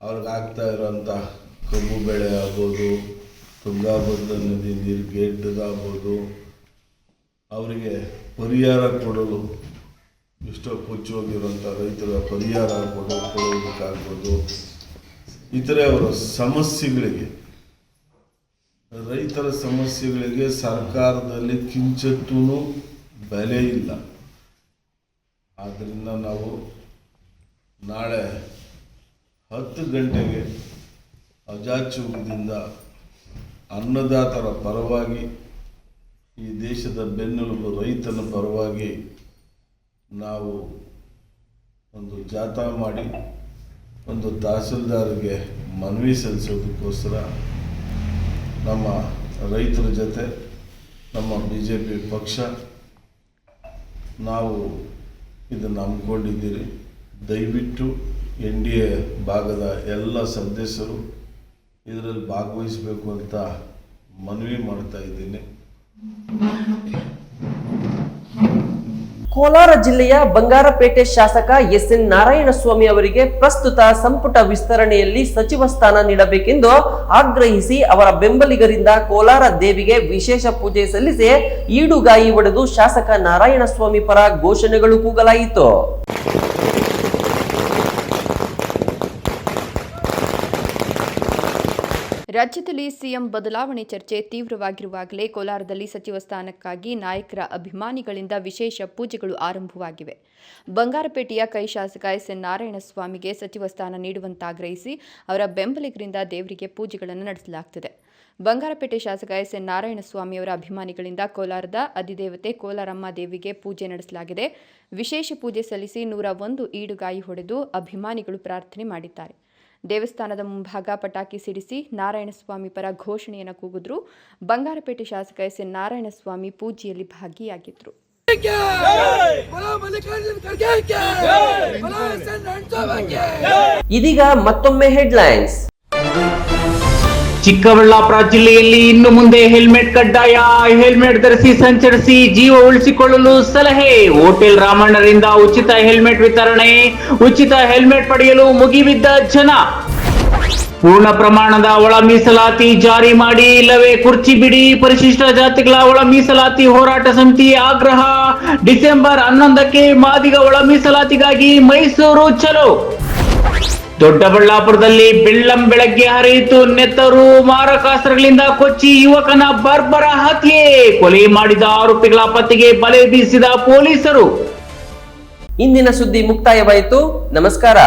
ಅವ್ರಿಗಾಗ್ತಾ ಇರೋಂಥ ಕಬ್ಬು ಬೆಳೆ ಆಗ್ಬೋದು, ತುಂಗಾಭದ್ರಾ ನದಿ ನೀರು ಗೆಡ್ಡದಾಗ್ಬೋದು ಅವರಿಗೆ ಪರಿಹಾರ ಕೊಡಲು ಎಷ್ಟೋ ಕೊಚ್ಚೋಗಿರುವಂಥ ರೈತರ ಪರಿಹಾರ ಕೊಡೋ ಕೊಡೋದಕ್ಕಾಗ್ಬೋದು. ಇತರೆ ಅವರ ಸಮಸ್ಯೆಗಳಿಗೆ ರೈತರ ಸಮಸ್ಯೆಗಳಿಗೆ ಸರ್ಕಾರದಲ್ಲಿ ಕಿಂಚತ್ತೂ ಬೆಲೆ ಇಲ್ಲ. ಆದ್ದರಿಂದ ನಾವು ನಾಳೆ ಹತ್ತು ಗಂಟೆಗೆ ಅಜಾಚುವುದಿಂದ ಅನ್ನದಾತರ ಪರವಾಗಿ ಈ ದೇಶದ ಬೆನ್ನೆಲುಬು ರೈತನ ಪರವಾಗಿ ನಾವು ಒಂದು ಜಾಥಾ ಮಾಡಿ ಒಂದು ತಹಸೀಲ್ದಾರ್ಗೆ ಮನವಿ ಸಲ್ಲಿಸೋದಕ್ಕೋಸ್ಕರ ನಮ್ಮ ರೈತರ ಜೊತೆ, ನಮ್ಮ ಬಿ ಜೆ ಪಿ ಪಕ್ಷ, ನಾವು ಇದನ್ನು ಹಮ್ಮಿಕೊಂಡಿದ್ದೀರಿ. ದಯವಿಟ್ಟು ಎನ್ ಡಿ ಎ ಭಾಗದ ಎಲ್ಲ ಸದಸ್ಯರು ಇದರಲ್ಲಿ ಭಾಗವಹಿಸಬೇಕು ಅಂತ ಮನವಿ ಮಾಡ್ತಾ ಇದ್ದೀನಿ. ಕೋಲಾರ ಜಿಲ್ಲೆಯ ಬಂಗಾರಪೇಟೆ ಶಾಸಕ ಎಸ್ ಎನ್ ನಾರಾಯಣಸ್ವಾಮಿ ಅವರಿಗೆ ಪ್ರಸ್ತುತ ಸಂಪುಟ ವಿಸ್ತರಣೆಯಲ್ಲಿ ಸಚಿವ ಸ್ಥಾನ ನೀಡಬೇಕೆಂದು ಆಗ್ರಹಿಸಿ ಅವರ ಬೆಂಬಲಿಗರಿಂದ ಕೋಲಾರ ದೇವಿಗೆ ವಿಶೇಷ ಪೂಜೆ ಸಲ್ಲಿಸಿ ಈಡುಗಾಯಿ ಒಡೆದು ಶಾಸಕ ನಾರಾಯಣಸ್ವಾಮಿ ಪರ ಘೋಷಣೆಗಳು ಕೂಗಲಾಯಿತು. ರಾಜ್ಯದಲ್ಲಿ ಸಿಎಂ ಬದಲಾವಣೆ ಚರ್ಚೆ ತೀವ್ರವಾಗಿರುವಾಗಲೇ ಕೋಲಾರದಲ್ಲಿ ಸಚಿವ ಸ್ಥಾನಕ್ಕಾಗಿ ನಾಯಕರ ಅಭಿಮಾನಿಗಳಿಂದ ವಿಶೇಷ ಪೂಜೆಗಳು ಆರಂಭವಾಗಿವೆ. ಬಂಗಾರಪೇಟೆಯ ಕೈ ಶಾಸಕ ಎಸ್. ಎನ್. ನಾರಾಯಣಸ್ವಾಮಿಗೆ ಸಚಿವ ಸ್ಥಾನ ನೀಡುವಂತಾಗ್ರಹಿಸಿ ಅವರ ಬೆಂಬಲಿಗರಿಂದ ದೇವರಿಗೆ ಪೂಜೆಗಳನ್ನು ನಡೆಸಲಾಗುತ್ತಿದೆ ಬಂಗಾರಪೇಟೆ ಶಾಸಕ ಎಸ್. ಎನ್. ನಾರಾಯಣಸ್ವಾಮಿಯವರ ಅಭಿಮಾನಿಗಳಿಂದ ಕೋಲಾರದ ಅಧಿದೇವತೆ ಕೋಲಾರಮ್ಮ ದೇವಿಗೆ ಪೂಜೆ ನಡೆಸಲಾಗಿದೆ. ವಿಶೇಷ ಪೂಜೆ ಸಲ್ಲಿಸಿ ನೂರ ಒಂದು ಈಡುಗಾಯಿ ಹೊಡೆದು ಅಭಿಮಾನಿಗಳು ಪ್ರಾರ್ಥನೆ ಮಾಡಿದ್ದಾರೆ. ದೇವಸ್ಥಾನದ ಮುಂಭಾಗ ಪಟಾಕಿ ಸಿಡಿಸಿ ನಾರಾಯಣಸ್ವಾಮಿ ಪರ ಘೋಷಣೆಯನ್ನು ಕೂಗಿದ್ರು. ಬಂಗಾರಪೇಟೆ ಶಾಸಕ ಎಸ್ ಎನ್ ನಾರಾಯಣಸ್ವಾಮಿ ಪೂಜೆಯಲ್ಲಿ ಭಾಗಿಯಾಗಿದ್ರು. ಇದೀಗ ಮತ್ತೊಮ್ಮೆ ಹೆಡ್ಲೈನ್ಸ್. ಚಿಕ್ಕಬಳ್ಳಾಪುರ ಜಿಲ್ಲೆಯಲ್ಲಿ ಇನ್ನು ಮುಂದೆ ಹೆಲ್ಮೆಟ್ ಕಡ್ಡಾಯ. ಹೆಲ್ಮೆಟ್ ಧರಿಸಿ ಸಂಚರಿಸಿ ಜೀವ ಉಳಿಸಿಕೊಳ್ಳಲು ಸಲಹೆ. ಹೋಟೆಲ್ ರಾಮಣ್ಣರಿಂದ ಉಚಿತ ಹೆಲ್ಮೆಟ್ ವಿತರಣೆ. ಉಚಿತ ಹೆಲ್ಮೆಟ್ ಪಡೆಯಲು ಮುಗಿಬಿದ್ದ ಜನ. ಪೂರ್ಣ ಪ್ರಮಾಣದ ಒಳ ಮೀಸಲಾತಿ ಜಾರಿ ಮಾಡಿ, ಇಲ್ಲವೇ ಕುರ್ಚಿ ಬಿಡಿ. ಪರಿಶಿಷ್ಟ ಜಾತಿಗಳ ಒಳ ಮೀಸಲಾತಿ ಹೋರಾಟ ಸಮಿತಿ ಆಗ್ರಹ. ಡಿಸೆಂಬರ್ ಹನ್ನೊಂದಕ್ಕೆ ಮಾದಿಗ ಒಳ ಮೀಸಲಾತಿಗಾಗಿ ಮೈಸೂರು ಚಲೋ. ದೊಡ್ಡಬಳ್ಳಾಪುರದಲ್ಲಿ ಬೆಳ್ಳಂ ಬೆಳಗ್ಗೆ ಹರಿಯಿತು ನೆತ್ತರು ಮಾರಕಾಸ್ತ್ರಗಳಿಂದ ಕೊಚ್ಚಿ ಯುವಕನ ಬರ್ಬರ ಹತ್ಯೆ ಕೊಲೆ ಮಾಡಿದ ಆರೋಪಿಗಳ ಪತ್ತೆಗೆ ಬಲೆ ಬೀಸಿದ ಪೊಲೀಸರು. ಇಂದಿನ ಸುದ್ದಿ ಮುಕ್ತಾಯವಾಯಿತು. ನಮಸ್ಕಾರ.